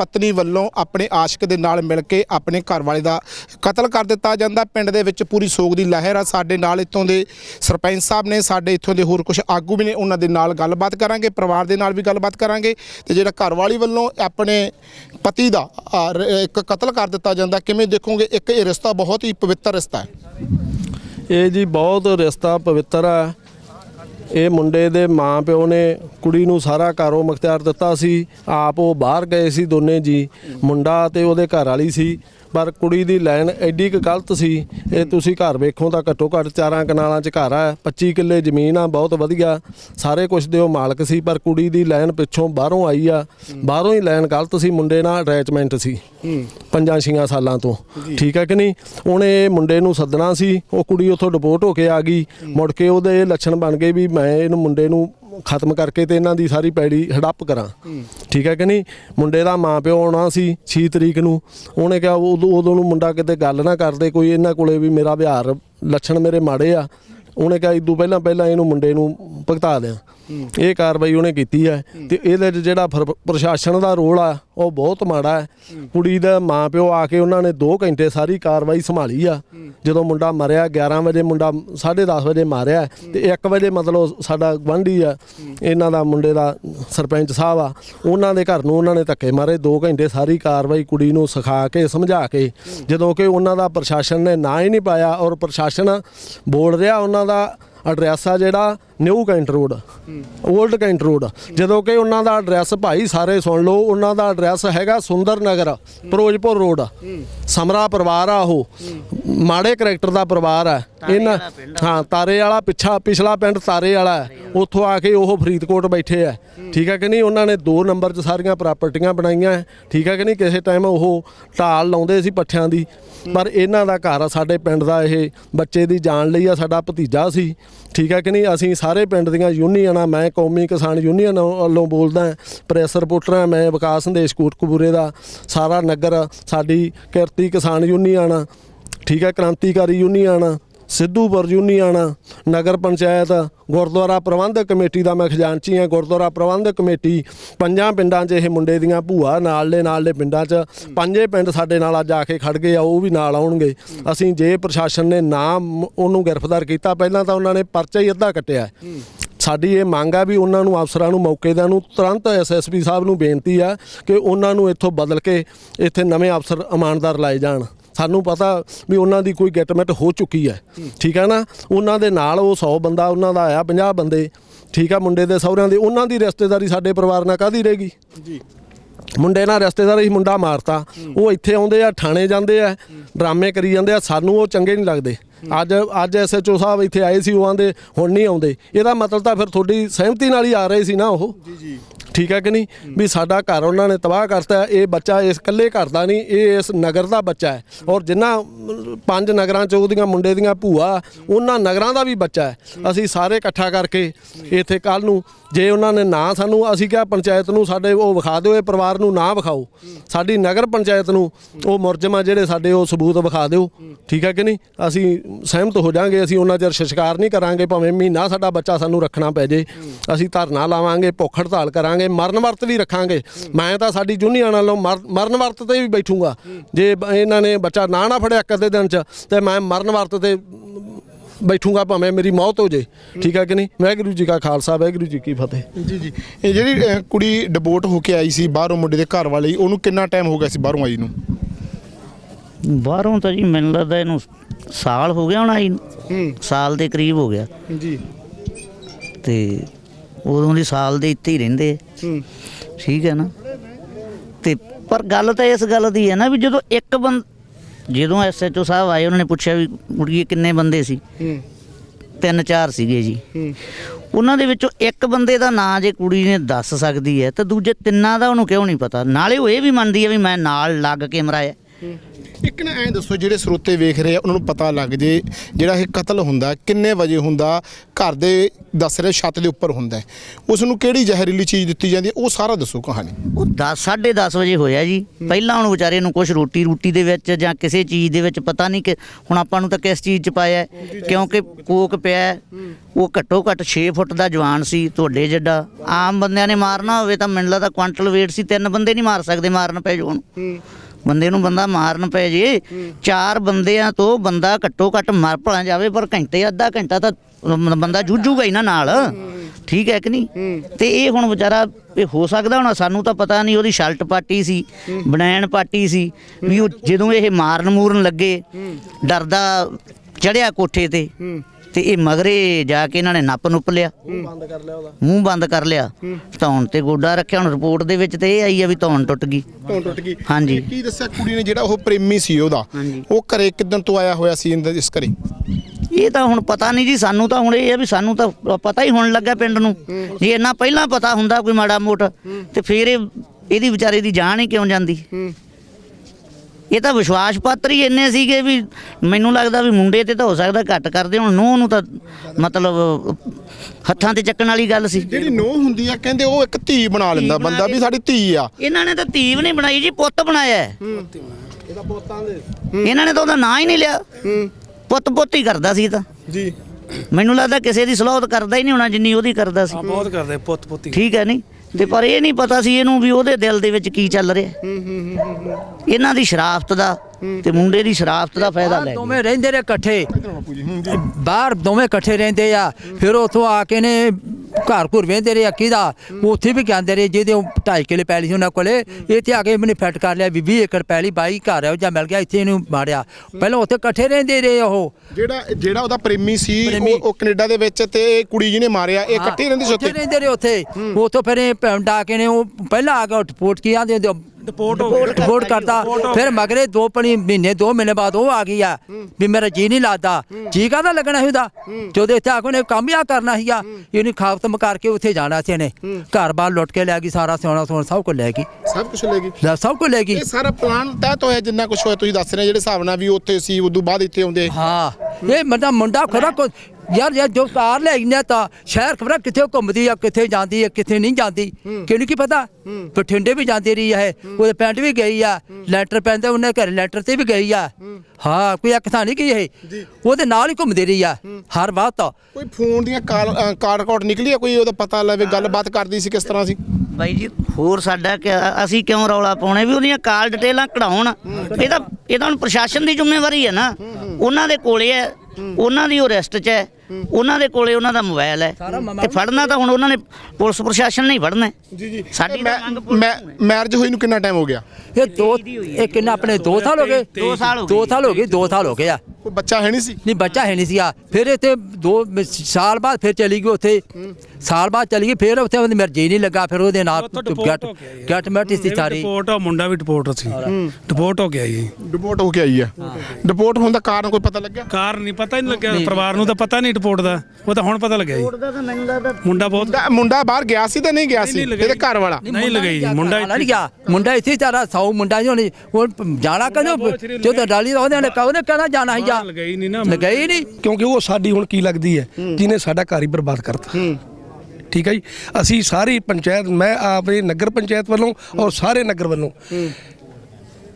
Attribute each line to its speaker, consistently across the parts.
Speaker 1: ਪਤਨੀ ਵੱਲੋਂ ਆਪਣੇ ਆਸ਼ਿਕ ਦੇ ਨਾਲ ਮਿਲ ਕੇ ਆਪਣੇ ਘਰ ਵਾਲੇ ਦਾ ਕਤਲ ਕਰ ਦਿੱਤਾ ਜਾਂਦਾ। ਪਿੰਡ ਦੇ ਵਿੱਚ ਪੂਰੀ ਸੋਗ ਦੀ ਲਹਿਰ ਆ। ਸਾਡੇ ਨਾਲ ਇੱਥੋਂ ਦੇ ਸਰਪੰਚ ਸਾਹਿਬ ਨੇ, ਸਾਡੇ ਇੱਥੋਂ ਦੇ ਹੋਰ ਕੁਝ ਆਗੂ ਵੀ ਨੇ, ਉਹਨਾਂ ਦੇ ਨਾਲ ਗੱਲਬਾਤ ਕਰਾਂਗੇ, ਪਰਿਵਾਰ ਦੇ ਨਾਲ ਵੀ ਗੱਲਬਾਤ ਕਰਾਂਗੇ ਤੇ ਜਿਹੜਾ ਘਰ ਵਾਲੀ ਵੱਲੋਂ ਆਪਣੇ ਪਤੀ ਦਾ ਇੱਕ ਕਤਲ ਕਰ ਦਿੱਤਾ ਜਾਂਦਾ, ਕਿਵੇਂ ਦੇਖੋਗੇ? ਇੱਕ ਇਹ ਰਿਸ਼ਤਾ ਬਹੁਤ ਹੀ ਪਵਿੱਤਰ ਰਿਸ਼ਤਾ ਹੈ।
Speaker 2: ਇਹ ਜੀ ਬਹੁਤ ਰਿਸ਼ਤਾ ਪਵਿੱਤਰ ਆ ਇਹ ਮੁੰਡੇ ਦੇ ਮਾਂ ਪਿਓ ਨੇ ਕੁੜੀ ਨੂੰ ਸਾਰਾ ਕਾਰੋ ਮਖਤਿਆਰ ਦਿੱਤਾ ਸੀ। ਆਪ ਉਹ ਬਾਹਰ ਗਏ ਸੀ ਦੋਨੇ ਜੀ। ਮੁੰਡਾ ਤੇ ਉਹਦੇ ਘਰ ਵਾਲੀ ਸੀ। ਪਰ ਕੁੜੀ ਦੀ ਲਾਈਨ ਐਡੀ ਕੁ ਗਲਤ ਸੀ ਇਹ ਤੁਸੀਂ ਘਰ ਵੇਖੋ ਤਾਂ ਘੱਟੋ ਘੱਟ ਚਾਰਾਂ ਕਨਾਲਾਂ 'ਚ ਘਰ ਆ 25 ਕਿੱਲੇ ਜ਼ਮੀਨ ਆ ਬਹੁਤ ਵਧੀਆ। ਸਾਰੇ ਕੁਝ ਦੇ ਉਹ ਮਾਲਕ ਸੀ ਪਰ ਕੁੜੀ ਦੀ ਲਾਈਨ ਪਿੱਛੋਂ ਬਾਹਰੋਂ ਆਈ ਆ। ਬਾਹਰੋਂ ਹੀ ਲਾਈਨ ਗਲਤ ਸੀ ਮੁੰਡੇ ਨਾਲ ਅਟੈਚਮੈਂਟ ਸੀ। ਪੰਜਾਂ ਛੀਆਂ ਸਾਲਾਂ ਤੋਂ। ਠੀਕ ਹੈ ਕਿ ਨਹੀਂ? ਉਹਨੇ ਇਹ ਮੁੰਡੇ ਨੂੰ ਸੱਦਣਾ ਸੀ ਉਹ ਕੁੜੀ ਉੱਥੋਂ ਡਿਪੋਰਟ ਹੋ ਕੇ ਆ ਗਈ। ਮੁੜ ਕੇ ਉਹਦੇ ਇਹ ਲੱਛਣ ਬਣ ਗਏ ਵੀ ਮੈਂ ਇਹਨੂੰ ਮੁੰਡੇ ਨੂੰ ਖਤਮ ਕਰਕੇ ਤੇ ਇਹਨਾਂ ਦੀ ਸਾਰੀ ਪੈੜੀ ਹੜੱਪ ਕਰਾਂ। ਠੀਕ ਹੈ ਕਿ ਨਹੀਂ? ਮੁੰਡੇ ਦਾ ਮਾਂ ਪਿਓ ਆਉਣਾ ਸੀ 6 ਤਰੀਕ ਨੂੰ। ਉਹਨੇ ਕਿਹਾ ਉਦੋਂ ਉਦੋਂ ਨੂੰ ਮੁੰਡਾ ਕਿਤੇ ਗੱਲ ਨਾ ਕਰਦੇ, ਕੋਈ ਇਹਨਾਂ ਕੋਲੇ ਵੀ ਮੇਰਾ ਵਿਹਾਰ, ਲੱਛਣ ਮੇਰੇ ਮਾੜੇ ਆ। ਉਹਨੇ ਕਿਹਾ, ਇਦੋਂ ਪਹਿਲਾਂ ਪਹਿਲਾਂ ਇਹਨੂੰ ਮੁੰਡੇ ਨੂੰ ਭਗਤਾ ਦਿਆਂ। ਇਹ ਕਾਰਵਾਈ ਉਹਨੇ ਕੀਤੀ ਹੈ ਤੇ ਇਹਦੇ 'ਚ ਜਿਹੜਾ ਪ੍ਰਸ਼ਾਸਨ ਦਾ ਰੋਲ ਆ ਉਹ ਬਹੁਤ ਮਾੜਾ ਹੈ। ਕੁੜੀ ਦਾ ਮਾਂ ਪਿਓ ਆ ਕੇ ਉਹਨਾਂ ਨੇ 2 ਘੰਟੇ ਸਾਰੀ ਕਾਰਵਾਈ ਸੰਭਾਲੀ ਆ। ਜਦੋਂ ਮੁੰਡਾ ਮਰਿਆ 11 ਵਜੇ ਮੁੰਡਾ 10:30 ਵਜੇ ਮਾਰਿਆ ਤੇ 1 ਵਜੇ ਮਤਲਬ ਸਾਡਾ ਗਵਾਂਢੀ ਆ ਇਹਨਾਂ ਦਾ ਮੁੰਡੇ ਦਾ ਸਰਪੰਚ ਸਾਹਿਬ ਆ ਉਹਨਾਂ ਦੇ ਘਰ ਨੂੰ ਉਹਨਾਂ ਨੇ ਧੱਕੇ ਮਾਰੇ 2 ਘੰਟੇ ਸਾਰੀ ਕਾਰਵਾਈ ਕੁੜੀ ਨੂੰ ਸਿਖਾ ਕੇ ਸਮਝਾ ਕੇ ਜਦੋਂ ਕਿ ਉਹਨਾਂ ਦਾ ਪ੍ਰਸ਼ਾਸਨ ਨੇ ਨਾ ਹੀ ਨਹੀਂ ਪਾਇਆ ਔਰ ਪ੍ਰਸ਼ਾਸਨ ਬੋਲ ਰਿਹਾ ਉਹਨਾਂ ਦਾ ਐਡਰੈਸ ਆ ਜਿਹੜਾ new Cantt road old Cantt road ਜਦੋਂ ਕਿ ਉਹਨਾਂ ਦਾ ਐਡਰੈਸ ਭਾਈ ਸਾਰੇ ਸੁਣ ਲਓ ਉਹਨਾਂ ਦਾ ਐਡਰੈਸ ਹੈਗਾ ਸੁੰਦਰ ਨਗਰ ਫਿਰੋਜ਼ਪੁਰ ਰੋਡ ਸਮਰਾ ਪਰਿਵਾਰ ਆ ਉਹ। ਮਾੜੇ ਕਰੈਕਟਰ ਦਾ ਪਰਿਵਾਰ ਆ। ਇਹਨਾਂ ਹਾਂ ਤਾਰੇ ਵਾਲਾ ਪਿੱਛਾ ਪਿਛਲਾ ਪਿੰਡ ਤਾਰੇ ਵਾਲਾ ਹੈ। ਉੱਥੋਂ ਆ ਕੇ ਉਹ ਫਰੀਦਕੋਟ ਬੈਠੇ ਆ। ਠੀਕ ਹੈ ਕਿ ਨਹੀਂ? ਉਹਨਾਂ ਨੇ 2 ਨੰਬਰ 'ਚ ਸਾਰੀਆਂ ਪ੍ਰਾਪਰਟੀਆਂ ਬਣਾਈਆਂ। ਠੀਕ ਹੈ ਕਿ ਨਹੀਂ? ਕਿਸੇ ਟਾਈਮ ਉਹ ਢਾਲ ਲਾਉਂਦੇ ਸੀ ਪੱਠਿਆਂ ਦੀ। ਪਰ ਇਹਨਾਂ ਦਾ ਘਰ ਆ ਸਾਡੇ ਪਿੰਡ ਦਾ ਇਹ ਬੱਚੇ ਦੀ ਜਾਨ ਲਈ ਆ ਸਾਡਾ ਭਤੀਜਾ ਸੀ। ਠੀਕ ਹੈ ਕਿ ਨਹੀਂ? ਅਸੀਂ ਸਾਰੇ ਪਿੰਡ ਦੀਆਂ ਯੂਨੀਅਨਾਂ ਮੈਂ ਕੌਮੀ ਕਿਸਾਨ ਯੂਨੀਅਨ ਵੱਲੋਂ ਬੋਲਦਾ ਹਾਂ, ਪ੍ਰੈਸ ਰਿਪੋਰਟਰ ਹਾਂ ਮੈਂ ਵਿਕਾਸ ਸੰਦੇਸ਼ ਕੋਟਕਪੂਰੇ ਦਾ ਸਾਰਾ ਨਗਰ ਸਾਡੀ ਕਿਰਤੀ ਕਿਸਾਨ ਯੂਨੀਅਨ ਠੀਕ ਹੈ ਕ੍ਰਾਂਤੀਕਾਰੀ ਯੂਨੀਅਨ ਸਿੱਧੂਪੁਰ ਯੂਨੀਅਨ ਨਗਰ ਪੰਚਾਇਤ, ਗੁਰਦੁਆਰਾ ਪ੍ਰਬੰਧਕ ਕਮੇਟੀ ਦਾ ਮੈਂ ਖਜ਼ਾਨਚੀ ਹਾਂ। ਗੁਰਦੁਆਰਾ ਪ੍ਰਬੰਧਕ ਕਮੇਟੀ ਪੰਜਾਂ ਪਿੰਡਾਂ 'ਚ ਇਹ ਮੁੰਡੇ ਦੀਆਂ ਭੂਆ ਨਾਲ ਦੇ ਨਾਲ ਦੇ ਪਿੰਡਾਂ 'ਚ ਪੰਜੇ ਪਿੰਡ ਸਾਡੇ ਨਾਲ ਅੱਜ ਆ ਕੇ ਖੜ ਗਏ ਆ, ਉਹ ਵੀ ਨਾਲ ਆਉਣਗੇ। ਅਸੀਂ ਜੇ ਪ੍ਰਸ਼ਾਸਨ ਨੇ ਨਾ ਮ- ਉਹਨੂੰ ਗ੍ਰਿਫਤਾਰ ਕੀਤਾ, ਪਹਿਲਾਂ ਤਾਂ ਉਹਨਾਂ ਨੇ ਪਰਚਾ ਹੀ ਅੱਧਾ ਕੱਟਿਆ। ਹੈ। ਸਾਡੀ ਇਹ ਮੰਗ ਆ ਵੀ ਉਹਨਾਂ ਨੂੰ ਅਫਸਰਾਂ ਨੂੰ, ਮੌਕੇ ਦਾ ਨੂੰ ਤੁਰੰਤ ਐਸਐਸਪੀ ਸਾਹਿਬ ਨੂੰ ਬੇਨਤੀ ਆ ਕਿ ਉਹਨਾਂ ਨੂੰ ਇੱਥੋਂ ਬਦਲ ਕੇ ਇੱਥੇ ਨਵੇਂ ਅਫਸਰ ਇਮਾਨਦਾਰ ਲਾਏ ਜਾਣ। ਸਾਨੂੰ ਪਤਾ ਵੀ ਉਹਨਾਂ ਦੀ ਕੋਈ ਗੈਟਮੈਂਟ ਹੋ ਚੁੱਕੀ ਹੈ। ਠੀਕ ਹੈ ਨਾ? ਉਹਨਾਂ ਦੇ ਨਾਲ ਉਹ 100 ਬੰਦਾ ਉਹਨਾਂ ਦਾ ਆਇਆ 50 ਬੰਦੇ। ਠੀਕ ਆ ਮੁੰਡੇ ਦੇ ਸਹੁਰਿਆਂ ਦੇ। ਉਹਨਾਂ ਦੀ ਰਿਸ਼ਤੇਦਾਰੀ ਸਾਡੇ ਪਰਿਵਾਰ ਨਾਲ ਕਾਦੀ ਰਹੇਗੀ
Speaker 1: ਜੀ।
Speaker 2: ਮੁੰਡੇ ਨਾਲ ਰਿਸ਼ਤੇਦਾਰ ਹੀ ਮੁੰਡਾ ਮਾਰਤਾ। ਉਹ ਇੱਥੇ ਆਉਂਦੇ ਆ ਥਾਣੇ ਜਾਂਦੇ ਆ ਡਰਾਮੇ ਕਰੀ ਜਾਂਦੇ ਆ। ਸਾਨੂੰ ਉਹ ਚੰਗੇ ਨਹੀਂ ਲੱਗਦੇ। ਅੱਜ ਅੱਜ ਐਸਐਚਓ ਸਾਹਿਬ ਇੱਥੇ ਆਏ ਸੀ ਉਹ ਆਂਦੇ ਹੁਣ ਨਹੀਂ ਆਉਂਦੇ। ਇਹਦਾ ਮਤਲਬ ਤਾਂ ਫਿਰ ਤੁਹਾਡੀ ਸਹਿਮਤੀ ਨਾਲ ਹੀ ਆ ਰਹੇ ਸੀ ਨਾ ਉਹ?
Speaker 1: ਜੀ ਜੀ।
Speaker 2: ਠੀਕ ਹੈ ਕਿ ਨਹੀਂ? ਵੀ ਸਾਡਾ ਘਰ ਉਹਨਾਂ ਨੇ ਤਬਾਹ ਕਰਤਾ ਇਹ ਬੱਚਾ ਇਸ ਇਕੱਲੇ ਘਰ ਦਾ ਨਹੀਂ ਇਹ ਇਸ ਨਗਰ ਦਾ ਬੱਚਾ ਹੈ। ਔਰ ਜਿੰਨਾ ਪੰਜ ਨਗਰਾਂ ਚ ਉਹਦੀਆਂ ਮੁੰਡੇ ਦੀਆਂ ਭੂਆ ਉਹਨਾਂ ਨਗਰਾਂ ਦਾ ਵੀ ਬੱਚਾ ਹੈ। ਅਸੀਂ ਸਾਰੇ ਇਕੱਠਾ ਕਰਕੇ ਇੱਥੇ ਕੱਲ ਨੂੰ ਜੇ ਉਹਨਾਂ ਨੇ ਨਾ ਸਾਨੂੰ ਅਸੀਂ ਕਿਹਾ ਪੰਚਾਇਤ ਨੂੰ ਸਾਡੇ ਉਹ ਵਿਖਾ ਦਿਓ ਇਹ ਪਰਿਵਾਰ ਨੂੰ ਨਾ ਵਿਖਾਓ। ਸਾਡੀ ਨਗਰ ਪੰਚਾਇਤ ਨੂੰ ਉਹ ਮੁਰਜਮਾ ਜਿਹੜੇ ਸਾਡੇ ਉਹ ਸਬੂਤ ਵਿਖਾ ਦਿਓ। ਠੀਕ ਹੈ ਕਿ ਨਹੀਂ? ਅਸੀਂ ਸਹਿਮਤ ਹੋ ਜਾਾਂਗੇ ਅਸੀਂ ਉਹਨਾਂ ਚਿਰ ਸ਼ਿਕਾਰ ਨਹੀਂ ਕਰਾਂਗੇ ਭਾਵੇਂ ਮਹੀਨਾ ਸਾਡਾ ਬੱਚਾ ਸਾਨੂੰ ਰੱਖਣਾ ਪੈ ਜੇ। ਅਸੀਂ ਧਰਨਾ ਲਾਵਾਂਗੇ ਭੁੱਖ ਹੜਤਾਲ ਕਰਾਂਗੇ ਮਰਨ ਵਰਤ ਵੀ ਰੱਖਾਂਗੇ। ਮੈਂ ਤਾਂ ਸਾਡੀ ਜੁਨੀਆਂ ਨਾਲੋਂ ਮਰ- ਮਰਨ ਵਰਤ ਤੇ ਵੀ ਬੈਠੂੰਗਾ। ਜੇ ਇਹਨਾਂ ਨੇ ਬੱਚਾ ਨਾ ਨਾ ਫੜਿਆ ਕਦੇ ਦਿਨ ਚ ਤੇ ਮੈਂ ਮਰਨ ਵਰਤ ਤੇ ਬੈਠੂੰਗਾ ਭਾਵੇਂ ਮੇਰੀ ਮੌਤ ਹੋ ਜੇ। ਠੀਕ ਹੈ ਕਿ ਨਹੀਂ? ਵਾਹਿਗੁਰੂ ਜੀ ਕਾ ਖਾਲਸਾ ਵਾਹਿਗੁਰੂ ਜੀ ਕੀ ਫਤਿਹ।
Speaker 1: ਜੀ ਜੀ। ਇਹ ਜਿਹੜੀ ਕੁੜੀ ਡਿਵੋਰਟ ਹੋ ਕੇ ਆਈ ਸੀ ਬਾਹਰੋਂ ਮੁੰਡੇ ਦੇ ਘਰ ਵਾਲੀ ਉਹਨੂੰ ਕਿੰਨਾ ਟਾਈਮ ਹੋ ਗਿਆ ਸੀ ਬਾਹਰੋਂ ਆਈ ਨੂੰ?
Speaker 3: ਬਾਹਰੋਂ ਤਾਂ ਜੀ ਮੈਨੂੰ ਲੱਗਦਾ ਇਹਨੂੰ ਸਾਲ ਹੋ ਗਿਆ ਹੋਣਾ ਜੀ
Speaker 1: ਹੂੰ।
Speaker 3: ਸਾਲ ਦੇ ਕਰੀਬ ਹੋ ਗਿਆ।
Speaker 1: ਜੀ।
Speaker 3: ਤੇ ਉਦੋਂ ਦੀ ਸਾਲ ਦੇ ਇੱਥੇ ਹੀ ਰਹਿੰਦੇ
Speaker 1: ਹੂੰ।
Speaker 3: ਠੀਕ ਹੈ ਨਾ? ਤੇ ਪਰ ਗੱਲ ਤਾਂ ਇਸ ਗੱਲ ਦੀ ਹੈ ਨਾ ਵੀ ਜਦੋਂ ਇੱਕ ਬੰਦ ਜਦੋਂ ਐਸਐਚਓ ਸਾਹਿਬ ਆਏ ਉਹਨਾਂ ਨੇ ਪੁੱਛਿਆ ਵੀ ਕੁੜੀਏ ਕਿੰਨੇ ਬੰਦੇ ਸੀ?
Speaker 1: ਹੂੰ।
Speaker 3: ਤਿੰਨ ਚਾਰ ਸੀਗੇ ਜੀ।
Speaker 1: ਹੂੰ।
Speaker 3: ਉਹਨਾਂ ਦੇ ਵਿੱਚੋਂ ਇੱਕ ਬੰਦੇ ਦਾ ਨਾਂ ਜੇ ਕੁੜੀ ਨੇ ਦੱਸ ਸਕਦੀ ਹੈ ਤਾਂ ਦੂਜੇ ਤਿੰਨਾਂ ਦਾ ਉਹਨੂੰ ਕਿਉਂ ਨਹੀਂ ਪਤਾ? ਨਾਲੇ ਉਹ ਇਹ ਵੀ ਮੰਨਦੀ ਹੈ ਵੀ ਮੈਂ ਨਾਲ ਲੱਗ ਕੇ ਮਰਾਇਆ।
Speaker 1: ਇੱਕ ਨਾ ਐਂ ਦੱਸੋ, ਜਿਹੜੇ ਸਰੋਤੇ ਵੇਖ ਰਹੇ ਆ, ਉਹਨਾਂ ਨੂੰ ਪਤਾ ਲੱਗ ਜੇ ਜਿਹੜਾ ਇਹ ਕਤਲ ਹੁੰਦਾ, ਕਿੰਨੇ ਵਜੇ ਹੁੰਦਾ, ਘਰ ਦੇ ਦੱਸ ਰਹੇ ਛੱਤ ਦੇ ਉੱਪਰ ਹੁੰਦਾ ਉਸ ਨੂੰ ਕਿਹੜੀ ਜ਼ਹਿਰੀਲੀ ਚੀਜ਼ ਦਿੱਤੀ ਜਾਂਦੀ ਹੈ, ਉਹ ਸਾਰਾ ਦੱਸੋ ਕਹਾਣੀ।
Speaker 3: ਉਹ 10 10:30 ਵਜੇ ਹੋਇਆ ਜੀ। ਪਹਿਲਾਂ ਹੁਣ ਵਿਚਾਰੇ ਨੂੰ ਕੁਝ ਰੋਟੀ, ਰੂਟੀ ਦੇ ਵਿੱਚ ਜਾਂ ਕਿਸੇ ਚੀਜ਼ ਦੇ ਵਿੱਚ ਪਤਾ ਨਹੀਂ ਕਿ ਹੁਣ ਆਪਾਂ ਨੂੰ ਤਾਂ ਕਿਸ ਚੀਜ਼ 'ਚ ਪਾਇਆ ਕਿਉਂਕਿ ਕੋਕ ਪਿਆ ਉਹ ਘੱਟੋ ਘੱਟ 6 ਫੁੱਟ ਦਾ ਜਵਾਨ ਸੀ, ਤੁਹਾਡੇ ਜਿੱਡਾ। ਆਮ ਬੰਦਿਆਂ ਨੇ ਮਾਰਨਾ ਹੋਵੇ ਤਾਂ ਮੈਨੂੰ ਲੱਗਦਾ ਕੁਆਂਟਲ weight ਸੀ, ਤਿੰਨ ਬੰਦੇ ਨਹੀਂ ਮਾਰ ਸਕਦੇ, ਮਾਰਨ ਪੈ ਜਾਣ ਬੰਦੇ ਨੂੰ ਬੰਦਾ ਮਾਰਨ ਪੈ ਜੇ ਚਾਰ ਬੰਦਿਆਂ ਤੋਂ ਬੰਦਾ ਘੱਟੋ ਘੱਟ ਮਰ ਭਲਾ ਜਾਵੇ ਪਰ ਘੰਟੇ ਅੱਧਾ ਘੰਟਾ ਤਾਂ ਬੰਦਾ ਜੂਝੂਗਾ ਹੀ ਨਾ ਨਾਲ। ਠੀਕ ਹੈ ਕਿ ਨਹੀਂ? ਤੇ ਇਹ ਹੁਣ ਵਿਚਾਰਾ ਇਹ ਹੋ ਸਕਦਾ ਹੁਣ ਸਾਨੂੰ ਤਾਂ ਪਤਾ ਨਹੀਂ ਉਹਦੀ ਸ਼ਰਟ ਪਾਟੀ ਸੀ ਬਨੈਣ ਪਾਟੀ ਸੀ ਵੀ ਉਹ ਜਦੋਂ ਇਹ ਮਾਰਨ ਮੂਰਨ ਲੱਗੇ ਡਰਦਾ ਚੜਿਆ ਕੋਠੇ ਤੇ। ਤੇ ਇਹ ਮਗਰੇ ਜਾ ਕੇ ਇਹਨਾਂ ਨੇ ਨੱਪ ਨੁੱਪ ਲਿਆ।
Speaker 2: ਬੰਦ ਕਰ ਲਿਆ ਉਹਦਾ।
Speaker 3: ਮੂੰਹ ਬੰਦ ਕਰ ਲਿਆ। ਧੌਣ ਤੇ ਗੋਡਾ ਰੱਖਿਆ ਹੁਣ ਰਿਪੋਰਟ ਦੇ ਵਿੱਚ ਤੇ ਇਹ ਆਈ ਆ ਵੀ ਧੌਣ ਟੁੱਟ ਗਈ।
Speaker 1: ਟੁੱਟ ਟੁੱਟ ਗਈ।
Speaker 3: ਹਾਂਜੀ।
Speaker 1: ਤੇ ਕੀ ਦੱਸਿਆ ਕੁੜੀ ਨੇ ਜਿਹੜਾ ਉਹ ਪ੍ਰੇਮੀ ਸੀ ਉਹਦਾ?
Speaker 3: ਹਾਂਜੀ।
Speaker 1: ਉਹ ਘਰੇ ਕਿਦਾਂ ਤੋਂ ਆਇਆ ਹੋਇਆ ਸੀ ਇੰਦ- ਇਸ ਘਰੇ?
Speaker 3: ਇਹ ਤਾਂ ਹੁਣ ਪਤਾ ਨਹੀਂ ਜੀ ਸਾਨੂੰ ਤਾਂ ਹੁਣ ਇਹ ਆ ਵੀ ਸਾਨੂੰ ਤਾਂ ਪਤਾ ਹੀ ਹੋਣ ਲੱਗਾ ਪਿੰਡ ਨੂੰ। ਜੇ ਇੰਨਾ ਪਹਿਲਾਂ ਪਤਾ ਹੁੰਦਾ ਕੋਈ ਮਾੜਾ ਮੋਟਾ ਤੇ ਫਿਰ ਇਹ ਇਹਦੀ ਵਿਚਾਰੇ ਦੀ ਜਾਨ ਹੀ ਕਿਉਂ ਜਾਂਦੀ? ਇਹ ਤਾਂ ਵਿਸ਼ਵਾਸ ਪਾਤਰ ਹੀ ਇੰਨੇ ਸੀਗੇ ਵੀ ਮੈਨੂੰ ਲੱਗਦਾ ਵੀ ਮੁੰਡੇ ਤੇ ਤਾਂ ਹੋ ਸਕਦਾ ਘੱਟ ਕਰਦੇ ਹੁਣ ਨੂੰਹ ਨੂੰ ਤਾਂ ਮਤਲਬ ਹੱਥਾਂ ਤੇ ਚੱਕਣ ਵਾਲੀ ਗੱਲ ਸੀ।
Speaker 1: ਜਿਹੜੀ ਨੋ ਹੁੰਦੀ ਆ ਕਹਿੰਦੇ ਉਹ ਇੱਕ ਧੀ ਬਣਾ ਲੈਂਦਾ ਬੰਦਾ ਵੀ ਸਾਡੀ ਧੀ ਆ।
Speaker 3: ਇਹਨਾਂ ਨੇ ਤਾਂ ਧੀਵ ਨਹੀਂ ਬਣਾਈ ਜੀ ਪੁੱਤ ਬਣਾਇਆ ਹੈ।
Speaker 2: ਇਹਦਾ ਪੋਤਾਂ ਦੇ।
Speaker 3: ਇਹਨਾਂ ਨੇ ਤਾਂ ਉਹਦਾ ਨਾਂ ਹੀ ਨਹੀਂ ਲਿਆ। ਪੁੱਤ ਪੁੱਤ ਹੀ ਕਰਦਾ ਸੀ ਇਹ ਤਾਂ।
Speaker 1: ਜੀ।
Speaker 3: ਮੈਨੂੰ ਲੱਗਦਾ ਕਿਸੇ ਦੀ ਸਲਾਹਤ ਕਰਦਾ ਹੀ ਨਹੀਂ ਹੋਣਾ ਜਿੰਨੀ ਉਹਦੀ ਕਰਦਾ ਸੀ।
Speaker 4: ਬਹੁਤ ਕਰਦੇ ਪੁੱਤ ਪੁੱਤੀ
Speaker 3: ਠੀਕ ਹੈ ਨਹੀਂ ਤੇ ਪਰ ਇਹ ਨਹੀਂ ਪਤਾ ਸੀ ਇਹਨੂੰ ਵੀ ਉਹਦੇ ਦਿਲ ਦੇ ਵਿੱਚ ਕੀ ਚੱਲ ਰਿਹਾ। ਇਹਨਾਂ ਦੀ ਸ਼ਰਾਫਤ ਦਾ ਤੇ ਮੁੰਡੇ ਦੀ ਸ਼ਰਾਫਤ ਦਾ ਫਾਇਦਾ ਲੈ।
Speaker 5: ਦੋਵੇਂ ਰਹਿੰਦੇ ਰਹੇ ਇਕੱਠੇ। ਬਾਹਰ ਦੋਵੇਂ ਇਕੱਠੇ ਰਹਿੰਦੇ ਆ। ਫਿਰ ਉਥੋਂ ਆ ਕੇ ਨੇ ਘਰ ਘੁਰ ਵੇਂਦੇ ਰਹੇ ਅੱਕੀ ਦਾ। ਉੱਥੇ ਵੀ ਕਹਿੰਦੇ ਰਹੇ ਜਿਹਦੇ ਉਹ ਢਾਈ ਕਿਲੇ ਪੈਲੀ ਸੀ ਉਹਨਾਂ ਕੋਲੇ ਇੱਥੇ ਆ ਕੇ ਮੈਨੇ ਫਿੱਟ ਕਰ ਲਿਆ ਵੀ 20 ਏਕੜ ਪੈਲੀ ਬਾਈ ਘਰ ਹੈ ਜਾਂ ਮਿਲ ਗਿਆ ਇੱਥੇ ਇਹਨੂੰ ਮਾਰਿਆ। ਪਹਿਲਾਂ ਉੱਥੇ ਇਕੱਠੇ ਰਹਿੰਦੇ ਰਹੇ ਉਹ।
Speaker 1: ਜਿਹੜਾ ਜਿਹੜਾ ਉਹਦਾ ਪ੍ਰੇਮੀ ਸੀ। ਉਹ ਕੈਨੇਡਾ ਦੇ ਵਿੱਚ ਤੇ ਇਹ ਕੁੜੀ ਜਿਹਨੇ ਮਾਰਿਆ ਇਹ ਇਕੱਠੇ ਰਹਿੰਦੇ ਸੀ
Speaker 5: ਉੱਥੇ ਰਹਿੰਦੇ ਰਹੇ ਉੱਥੇ। ਉੱਥੋਂ ਫਿਰ ਇਹ ਪਿੰਡ ਆ ਕੇ ਨੇ ਉਹ ਪਹਿਲਾਂ ਆ ਕੇ ਰਿਪੋਰਟ ਕੀ ਆਂਦੇ
Speaker 4: ਡਿਪੋਰਟ ਹੋ ਗਿਆ
Speaker 5: ਰਿਪੋਰਟ ਕਰਦਾ ਫਿਰ ਮਗਰੇ ਦੋ ਪਣੀ ਮਹੀਨੇ ਦੋ ਮਹੀਨੇ ਬਾਅਦ ਉਹ ਆ ਗਈ ਆ ਵੀ ਮੇਰਾ ਜੀ ਨਹੀਂ ਲੱਗਦਾ। ਜੀ ਕਾਹਦਾ ਲੱਗਣਾ ਸੀ ਉਹਦਾ? ਜਦੋਂ ਇੱਥੇ ਆ ਕੇ ਉਹਨੇ ਕੰਮ ਹੀ ਆ ਕਰਨਾ ਸੀਗਾ। ਇਹਨੇ ਖਾਤਮ ਕਰਕੇ ਉੱਥੇ ਜਾਣਾ ਸੀ ਇਹਨੇ। ਘਰ ਬਾਰ ਲੁੱਟ ਕੇ ਲੈ ਗਈ ਸਾਰਾ ਸੋਨਾ ਸੋਨਾ ਸਭ ਕੁਝ ਲੈ ਗਈ।
Speaker 1: ਸਭ ਕੁਝ ਲੈ ਗਈ।
Speaker 5: ਲੈ ਸਭ ਕੁਝ ਲੈ ਗਈ।
Speaker 1: ਇਹ ਸਾਰਾ ਪਲਾਨ ਤੈਅ ਹੋਇਆ ਜਿੰਨਾ ਕੁਝ ਹੋਇਆ ਤੁਸੀਂ ਦੱਸ ਰਹੇ ਹੋ, ਜਿਹੜੇ ਹਿਸਾਬ ਨਾਲ ਵੀ ਉੱਥੇ ਸੀ ਉਦੋਂ ਬਾਅਦ ਇੱਥੇ ਆਉਂਦੇ।
Speaker 5: ਹਾਂ। ਇਹ ਮੁੰਡਾ ਮੁੰਡਾ ਕੋ ਯਾਰ ਯਾਰ ਜੋ ਕਾਰ ਲੈ ਗਈਆਂ ਤਾਂ ਸ਼ਹਿਰ ਖਬਰ ਕਿੱਥੇ ਘੁੰਮਦੀ ਆ ਕਿੱਥੇ ਜਾਂਦੀ ਆ ਕਿੱਥੇ ਨਹੀਂ ਜਾਂਦੀ। ਕਿਹਨੂੰ ਕੀ ਪਤਾ? ਬਠਿੰਡੇ ਵੀ ਜਾਂਦੀ ਰਹੀ ਹੈ। ਉਹਦੇ ਪਿੰਡ ਵੀ ਗਈ ਆ। ਲੈਟਰ ਪੈਂਦੇ ਉਹਨੇ ਘਰ ਲੈਟਰ ਤੇ ਵੀ ਗਈ ਆ। ਹਾਂ। ਕੋਈ ਇੱਕ ਥਾਂ ਨਹੀਂ ਗਈ ਇਹ? ਉਹਦੇ ਨਾਲ ਹੀ ਘੁੰਮਦੀ ਰਹੀ ਆ ਹਰ ਵਾਰ
Speaker 1: ਕੋਈ ਫੋਨ ਦੀਆਂ ਕਾਰਡ ਕਾਰਡ ਨਿਕਲੀ ਆ? ਕੋਈ ਉਹਦਾ ਪਤਾ ਲਵੇ ਗੱਲਬਾਤ ਕਰਦੀ ਸੀ ਕਿਸ ਤਰ੍ਹਾਂ ਸੀ?
Speaker 3: ਬਾਈ ਜੀ ਹੋਰ ਸਾਡਾ ਕਿ- ਅਸੀਂ ਕਿਉਂ ਰੌਲਾ ਪਾਉਣੇ? ਵੀ ਉਹਦੀਆਂ ਕਾਲ ਡਿਟੇਲਾਂ ਕਢਾਉਣ। ਇਹ ਤਾਂ ਇਹ ਤਾਂ ਹੁਣ ਪ੍ਰਸ਼ਾਸਨ ਦੀ ਜ਼ਿੰਮੇਵਾਰੀ ਹੈ ਨਾ। ਉਹਨਾਂ ਦੇ ਕੋਲੇ ਹੈ। ਉਹਨਾਂ ਦੀ ਉਹ ਅਰੈਸਟ 'ਚ ਹੈ। ਉਹਨਾਂ ਦੇ ਕੋਲੇ ਉਹਨਾਂ ਦਾ ਮੋਬਾਈਲ ਹੈ। ਤੇ ਫੜਨਾ ਤਾਂ ਹੁਣ ਉਹਨਾਂ ਨੇ ਪੁਲਿਸ ਪ੍ਰਸ਼ਾਸਨ ਨੇ ਹੀ ਫੜਨਾ।
Speaker 1: ਜੀ ਜੀ।
Speaker 3: ਸਾਡੀ
Speaker 1: ਮੈਂ। ਮੈਰਿਜ ਹੋਈ ਨੂੰ ਕਿੰਨਾ ਟਾਈਮ ਹੋ ਗਿਆ?
Speaker 5: ਇਹ ਦੋ ਇਹ ਕਿੰਨਾ ਆਪਣੇ 2 ਸਾਲ ਹੋ ਗਏ?
Speaker 3: ਦੋ ਸਾਲ ਹੋ
Speaker 5: ਦੋ
Speaker 3: ਗਏ
Speaker 5: ਸਾਲ ਹੋ ਗਏ 2 ਸਾਲ ਹੋ ਗਏ ਆ।
Speaker 1: ਕੋਈ ਬੱਚਾ ਹੈ ਨਹੀਂ ਸੀ?
Speaker 5: ਨਹੀਂ ਬੱਚਾ ਹੈ ਨਹੀਂ ਸੀਗਾ ਫਿਰ ਇੱਥੇ ਦੋ ਮ- ਸਾਲ ਬਾਅਦ ਫਿਰ ਚਲੀ ਗਈ ਉੱਥੇ। ਸਾਲ ਬਾਅਦ ਚਲੀ ਗਈ ਫਿਰ ਉੱਥੇ ਉਹਦੀ ਮਰਜ਼ੀ ਨਹੀਂ ਲੱਗਾ ਫਿਰ ਉਹਦੇ ਨਾਲ ਗੈਟ। ਗੈਟ ਮੈਟ ਸੀ ਸਾਰੀ।
Speaker 4: ਡਿਪੋਰਟ ਮੁੰਡਾ ਵੀ ਡਿਪੋਰਟ ਸੀ। ਡਿਪੋਰਟ ਹੋ। ਗਿਆ ਜੀ।
Speaker 1: ਡਿਪੋਰਟ ਹੋ ਕੇ ਆਈ ਹੈ। ਡਿਪੋਰਟ ਹੋਣ ਦਾ ਕਾਰਨ ਕੋਈ ਪਤਾ ਲੱਗਿਆ?
Speaker 4: ਕਾਰਨ ਨਹੀਂ ਪਤਾ ਹੀ ਨਹੀਂ ਲੱਗਿਆ। ਪਰਿਵਾਰ ਨੂੰ ਤਾਂ ਪਤਾ ਨਹੀਂ ਡਿਪੋਰਟ ਦਾ। ਉਹ ਤਾਂ ਹੁਣ ਪਤਾ ਲੱਗਿਆ ਜੀ।
Speaker 3: ਉਹਦਾ
Speaker 4: ਮੁੰਡਾ ਬਹੁਤ
Speaker 1: ਮੁੰਡਾ ਮੁੰਡਾ ਬਾਹਰ ਗਿਆ ਸੀ ਤਾਂ ਨਹੀਂ ਗਿਆ ਸੀ? ਇਹਦੇ ਘਰ ਵਾਲਾ?
Speaker 4: ਨਹੀਂ ਲਗਾਈ ਜੀ ਮੁੰਡਾ
Speaker 5: ਮੁੰਡਾ ਨਹੀਂ ਗਿਆ। ਮੁੰਡਾ ਇੱਥੇ ਸਾਰਾ ਸੌ ਮੁੰਡਾ ਜੋ ਨਹੀਂ ਉਹ ਜਾਣਾ ਕਦੋਂ? ਜਦੋਂ ਡਾਲੀ ਦਾ ਉਹਨੇ ਕਹੋ ਨੇ ਕਹਿਣਾ ਜਾਣਾ ਹੀ ਜਾ
Speaker 4: ਲਗਾਈ ਨਹੀਂ ਨਾ।
Speaker 5: ਲਗਾਈ ਨਹੀਂ।
Speaker 6: ਕਿਉਂਕਿ ਉਹ ਸਾਡੀ ਹੁਣ ਕੀ ਲੱਗਦੀ ਹੈ? ਜਿਹਨੇ ਸਾਡਾ ਘਰ ਹੀ ਬਰਬਾਦ ਕਰਤਾ। ਠੀਕ ਹੈ ਜੀ? ਅਸੀਂ ਸਾਰੀ ਪੰਚਾਇਤ ਮੈਂ ਆਪਣੀ ਨਗਰ ਪੰਚਾਇਤ ਵੱਲੋਂ ਔਰ ਸਾਰੇ ਨਗਰ ਵੱਲੋਂ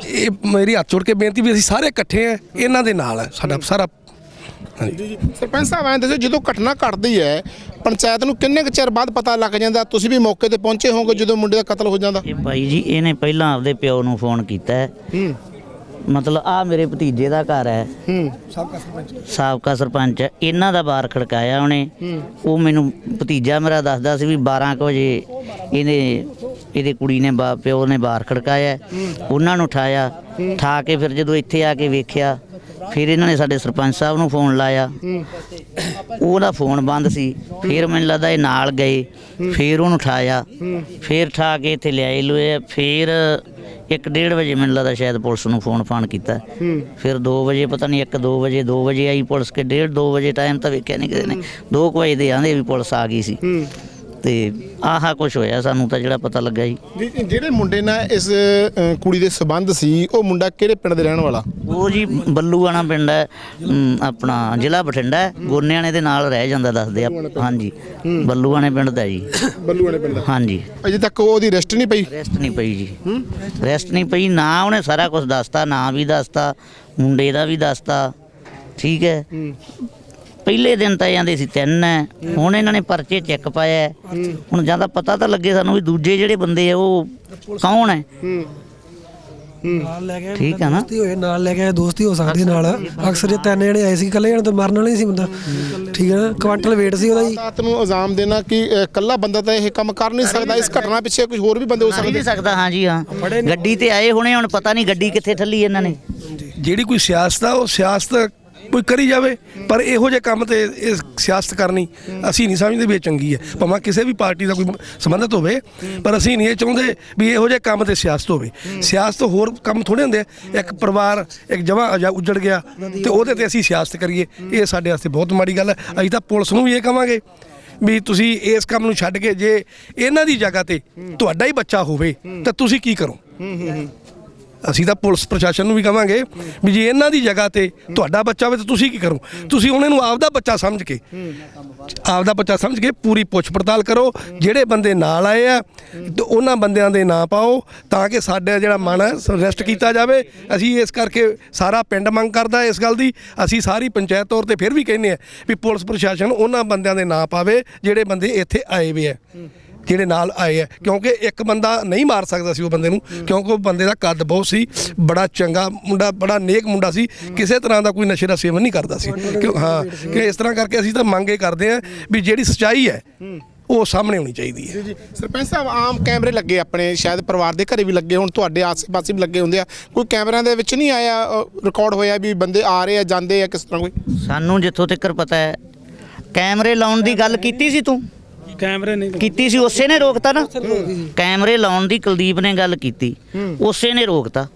Speaker 6: ਇਹ ਮੇਰੀ ਹੱਥ ਜੋੜ ਕੇ ਬੇਨਤੀ ਵੀ ਅਸੀਂ ਸਾਰੇ ਇਕੱਠੇ ਆ ਇਹਨਾਂ ਦੇ ਨਾਲ ਹੈ ਸਾਡਾ ਸਾਰਾ ਹਾਂਜੀ।
Speaker 1: ਜੀ ਜੀ। ਸਰਪੰਚ ਸਾਹਿਬ ਐਂ ਦੱਸੋ ਜਦੋਂ ਘਟਨਾ ਘਟਦੀ ਹੈ ਪੰਚਾਇਤ ਨੂੰ ਕਿੰਨੇ ਕੁ ਚਿਰ ਬਾਅਦ ਪਤਾ ਲੱਗ ਜਾਂਦਾ? ਤੁਸੀਂ ਵੀ ਮੌਕੇ ਤੇ ਪਹੁੰਚੇ ਹੋਵੋਗੇ ਜਦੋਂ ਮੁੰਡੇ ਦਾ ਕਤਲ ਹੋ ਜਾਂਦਾ?
Speaker 3: ਇਹ ਭਾਈ ਜੀ ਇਹਨੇ ਪਹਿਲਾਂ ਆਪਦੇ ਪਿਓ ਨੂੰ ਫੋਨ ਕੀਤਾ ਹੈ। ਮਤਲਬ ਆ ਮੇਰੇ ਭਤੀਜੇ ਦਾ ਘਰ ਹੈ।
Speaker 1: ਹੂੰ।
Speaker 3: ਸਾਬਕਾ ਸਰਪੰਚ। ਹੈ। ਇਹਨਾਂ ਦਾ ਬਾਰ ਖੜਕਾਇਆ ਉਹਨੇ। ਉਹ ਮੈਨੂੰ ਭਤੀਜਾ ਮੇਰਾ ਦੱਸਦਾ ਸੀ ਵੀ 12 ਕੁ ਵਜੇ ਇਹਨੇ ਇਹਦੇ ਕੁੜੀ ਨੇ ਬਾ- ਪਿਓ ਨੇ ਬਾਰ ਖੜਕਾਇਆ ਉਹਨਾਂ ਨੂੰ ਉਠਾਇਆ। ਠਾ ਕੇ ਫਿਰ ਜਦੋਂ ਇੱਥੇ ਆ ਕੇ ਵੇਖਿਆ ਫਿਰ ਇਹਨਾਂ ਨੇ ਸਾਡੇ ਸਰਪੰਚ ਸਾਹਿਬ ਨੂੰ ਫੋਨ ਲਾਇਆ। ਉਹਦਾ ਫੋਨ ਬੰਦ ਸੀ। ਫਿਰ ਮੈਨੂੰ ਲੱਗਦਾ ਇਹ ਨਾਲ ਗਏ। ਫਿਰ ਉਹਨੂੰ ਉਠਾਇਆ। ਫਿਰ ਠਾ ਕੇ ਇੱਥੇ ਲਿਆਏ ਲੋਏ ਫਿਰ 1:30 ਵਜੇ ਮੈਨੂੰ ਲੱਗਦਾ ਸ਼ਾਇਦ ਪੁਲਿਸ ਨੂੰ ਫੋਨ ਫਾਨ ਕੀਤਾ। ਫਿਰ 2 ਵਜੇ ਪਤਾ ਨਹੀਂ 1 2 ਵਜੇ 2 ਵਜੇ ਆਈ ਪੁਲਿਸ ਕੇ 1:30 2 ਵਜੇ ਟਾਈਮ ਤਾਂ ਵੇਖਿਆ ਨਹੀਂ ਕਿਸੇ ਨੇ। 2 ਵਜੇ ਦੇ ਆਂਦੇ ਵੀ ਪੁਲਿਸ ਆ ਗਈ ਸੀ। ਤੇ ਆਹਾ ਕੁਝ ਹੋਇਆ ਸਾਨੂੰ ਤਾਂ ਜਿਹੜਾ ਪਤਾ ਲੱਗਾ ਜੀ।
Speaker 1: ਜਿਹੜੇ ਮੁੰਡੇ ਨਾਲ ਇਸ ਕੁੜੀ ਦੇ ਸਬੰਧ ਸੀ ਉਹ ਮੁੰਡਾ ਕਿਹੜੇ ਪਿੰਡ ਦੇ ਰਹਿਣ ਵਾਲਾ?
Speaker 3: ਉਹ ਜੀ ਬੱਲੂਆਣਾ ਪਿੰਡ ਹੈ ਆਪਣਾ ਜ਼ਿਲ੍ਹਾ ਬਠਿੰਡਾ। ਗੋਨਿਆਣੇ ਦੇ ਨਾਲ ਰਹਿ ਜਾਂਦਾ ਦੱਸਦੇ ਆ। ਹਾਂਜੀ ਬੱਲੂਆਣੇ ਪਿੰਡ ਦਾ ਜੀ।
Speaker 1: ਬੱਲੂ ਵਾਲੇ ਪਿੰਡ ਦਾ।
Speaker 3: ਹਾਂਜੀ।
Speaker 1: ਅਜੇ ਤੱਕ ਉਹਦੀ ਰੈਸਟ ਨਹੀਂ ਪਈ?
Speaker 3: ਰੈਸਟ ਨਹੀਂ ਪਈ ਜੀ। ਰੈਸਟ ਨਹੀਂ ਪਈ ਨਾ ਉਹਨੇ ਸਾਰਾ ਕੁਝ ਦੱਸਤਾ ਨਾਂ ਵੀ ਦੱਸਤਾ ਮੁੰਡੇ ਦਾ ਵੀ ਦੱਸਤਾ ਠੀਕ ਹੈ। ਪਹਿਲੇ ਦਿਨ ਤਾਂ ਜਾਂਦੇ ਸੀ ਤਿੰਨ। ਹੈ ਹੁਣ ਇਹਨਾਂ ਨੇ ਪਰਚੇ ਚੈੱਕ ਪਾਇਆ ਹੈ। ਹੁਣ ਜ਼ਿਆਦਾ ਪਤਾ ਤਾਂ ਲੱਗੇ ਸਾਨੂੰ ਵੀ ਦੂਜੇ ਜਿਹੜੇ ਬੰਦੇ ਆ ਉਹ ਕੌਣ ਹੈ?
Speaker 7: ਨਾਲ ਲੈ ਕੇ
Speaker 3: ਠੀਕ ਹੈ ਨਾ?
Speaker 7: ਦੋਸਤੀ ਹੋਏ ਨਾਲ ਲੈ ਕੇ ਆਏ, ਦੋਸਤੀ ਹੋ ਸਕਦੀ ਨਾਲ। ਅਕਸਰ ਜੇ ਤਿੰਨ ਜਣੇ ਆਏ ਸੀ ਇਕੱਲੇ ਜਣੇ ਤਾਂ ਮਰਨ ਵਾਲਾ ਸੀ ਬੰਦਾ। ਠੀਕ ਹੈ ਨਾ? ਕੁਆਂਟਲ weight ਸੀ ਉਹਦਾ ਜੀ।
Speaker 1: ਰਾਤ ਨੂੰ ਇਲਜ਼ਾਮ ਦੇਣਾ ਕਿ ਅ, ਇਕੱਲਾ ਬੰਦਾ ਤਾਂ ਇਹ ਕੰਮ ਕਰ ਨਹੀਂ ਸਕਦਾ। ਇਸ ਘਟਨਾ ਪਿੱਛੇ ਕੁਝ ਹੋਰ ਵੀ ਬੰਦੇ ਹੀ ਸਕਦੇ
Speaker 3: ਨਹੀਂ ਸਕਦਾ। ਹਾਂ ਜੀ ਹਾਂ। ਗੱਡੀ ਤੇ ਆਏ ਹੋਣੇ ਹੁਣ ਪਤਾ ਨਹੀਂ ਗੱਡੀ ਕਿੱਥੇ ਠੱਲੀ ਇਹਨਾਂ ਨੇ।
Speaker 6: ਜਿਹੜੀ ਕੋਈ ਸਿਆਸਤ ਆ ਉਹ ਸਿਆਸਤ ਕੋਈ ਕਰੀ ਜਾਵੇ, ਪਰ ਇਹੋ ਜਿਹੇ ਕੰਮ ਤੇ ਇਹ ਸਿਆਸਤ ਕਰਨੀ ਅਸੀਂ ਨਹੀਂ ਸਮਝਦੇ ਵੀ ਇਹ ਚੰਗੀ ਹੈ। ਭਾਵੇਂ ਕਿਸੇ ਵੀ ਪਾਰਟੀ ਦਾ ਕੋਈ ਸੰਬੰਧਤ ਹੋਵੇ, ਪਰ ਅਸੀਂ ਨਹੀਂ ਇਹ ਚਾਹੁੰਦੇ ਵੀ ਇਹੋ ਜਿਹੇ ਕੰਮ ਤੇ ਸਿਆਸਤ ਹੋਵੇ। ਸਿਆਸਤ ਹੋਰ ਕੰਮ ਥੋੜੇ ਹੁੰਦੇ ਆ। ਇੱਕ ਪਰਿਵਾਰ, ਇੱਕ ਜਮਾ ਉਜੜ ਗਿਆ ਤੇ ਉਹਦੇ ਤੇ ਅਸੀਂ ਸਿਆਸਤ ਕਰੀਏ। ਇਹ ਸਾਡੇ ਵਾਸਤੇ ਬਹੁਤ ਮਾੜੀ ਗੱਲ ਹੈ। ਅਸੀਂ ਤਾਂ ਪੁਲਿਸ ਨੂੰ ਵੀ ਇਹ ਕਵਾਂਗੇ ਵੀ ਤੁਸੀਂ ਇਸ ਕੰਮ ਨੂੰ ਛੱਡ ਕੇ ਜੇ ਇਹਨਾਂ ਦੀ ਜਗ੍ਹਾ ਤੇ ਤੁਹਾਡਾ ਹੀ ਬੱਚਾ ਹੋਵੇ, ਤਾਂ ਤੁਸੀਂ ਕੀ ਕਰੋ? ਅਸੀਂ ਤਾਂ ਪੁਲਿਸ ਪ੍ਰਸ਼ਾਸਨ ਨੂੰ ਵੀ ਕਵਾਂਗੇ ਵੀ ਜੇ ਇਹਨਾਂ ਦੀ ਜਗ੍ਹਾ ਤੇ ਤੁਹਾਡਾ ਬੱਚਾ ਹੋਵੇ ਤਾਂ ਤੁਸੀਂ ਕੀ ਕਰੋ? ਤੁਸੀਂ ਉਹਨਾਂ ਨੂੰ ਆਪਦਾ ਬੱਚਾ ਸਮਝ ਕੇ, ਆਪਦਾ ਬੱਚਾ ਸਮਝ ਕੇ ਪੂਰੀ ਪੁੱਛ ਪੜਤਾਲ ਕਰੋ, ਜਿਹੜੇ ਬੰਦੇ ਨਾਲ ਆਏ ਆ, ਤੇ ਉਹਨਾਂ ਬੰਦਿਆਂ ਦੇ ਨਾਂ ਪਾਓ ਤਾਂ ਕਿ ਸਾਡਾ ਜਿਹੜਾ ਮਨ ਹੈ ਰੈਸਟ ਕੀਤਾ ਜਾਵੇ। ਅਸੀਂ ਇਸ ਕਰਕੇ ਸਾਰਾ ਪਿੰਡ ਮੰਗ ਕਰਦਾ ਇਸ ਗੱਲ ਦੀ। ਅਸੀਂ ਸਾਰੀ ਪੰਚਾਇਤ ਤੌਰ ਤੇ ਫਿਰ ਵੀ ਕਹਿੰਦੇ ਆ ਵੀ ਪੁਲਿਸ ਪ੍ਰਸ਼ਾਸਨ ਉਹਨਾਂ ਬੰਦਿਆਂ ਦੇ ਨਾਂ ਪਾਵੇ, ਜਿਹੜੇ ਬੰਦੇ ਇੱਥੇ ਆਏ ਵੇ ਆ। ਜਿਹੜੇ ਨਾਲ ਆਏ ਆ ਕਿਉਂਕਿ ਇੱਕ ਬੰਦਾ ਨਹੀਂ ਮਾਰ ਸਕਦਾ ਸੀ ਉਹ ਬੰਦੇ ਨੂੰ ਕਿਉਂਕਿ ਉਹ ਬੰਦੇ ਦਾ ਕੱਦ ਬਹੁਤ ਸੀ ਬੜਾ ਚੰਗਾ ਮੁੰਡਾ ਬੜਾ ਨੇਕ ਮੁੰਡਾ ਸੀ ਕਿਸੇ ਤਰ੍ਹਾਂ ਦਾ ਕੋਈ ਨਸ਼ੇ ਦਾ ਸੇਵਨ ਨਹੀਂ ਕਰਦਾ ਸੀ। ਕਿਉਂ ਹਾਂ ਕਿ ਇਸ ਤਰ੍ਹਾਂ ਕਰਕੇ ਅਸੀਂ ਤਾਂ ਮੰਗ ਇਹ ਕਰਦੇ ਆ ਵੀ ਜਿਹੜੀ ਸੱਚਾਈ ਹੈ ਉਹ ਸਾਹਮਣੇ ਹੋਣੀ ਚਾਹੀਦੀ ਹੈ।
Speaker 1: ਜੀ ਸਰਪੰਚ ਸਾਹਿਬ ਆਮ ਕੈਮਰੇ ਲੱਗੇ ਆਪਣੇ ਸ਼ਾਇਦ ਪਰਿਵਾਰ ਦੇ ਘਰੇ ਵੀ ਲੱਗੇ ਹੁਣ ਤੁਹਾਡੇ ਆਸ-ਪਾਸੇ ਵੀ ਲੱਗੇ ਹੁੰਦੇ ਆ। ਕੋਈ ਕੈਮਰਿਆਂ ਦੇ ਵਿੱਚ ਨਹੀਂ ਆਇਆ ਰਿਕਾਰਡ ਹੋਇਆ ਵੀ ਬੰਦੇ ਆ ਰਹੇ ਆ ਜਾਂਦੇ ਆ ਕਿਸ ਤਰ੍ਹਾਂ ਕੋਈ?
Speaker 3: ਸਾਨੂੰ ਜਿੱਥੋਂ ਤੱਕ ਪਤਾ ਹੈ ਕੈਮਰੇ ਲਾਉਣ ਦੀ ਗੱਲ ਕੀਤੀ ਸੀ ਤੂੰ?
Speaker 4: ਕੈਮਰੇ ਨਹੀਂ
Speaker 3: ਕੀਤੀ ਸੀ ਉਸੇ ਨੇ ਰੋਕਤਾ ਨਾ? ਕੈਮਰੇ ਲਾਉਣ ਦੀ ਕੁਲਦੀਪ ਨੇ ਗੱਲ ਕੀਤੀ। ਉਸੇ ਨੇ ਰੋਕਤਾ।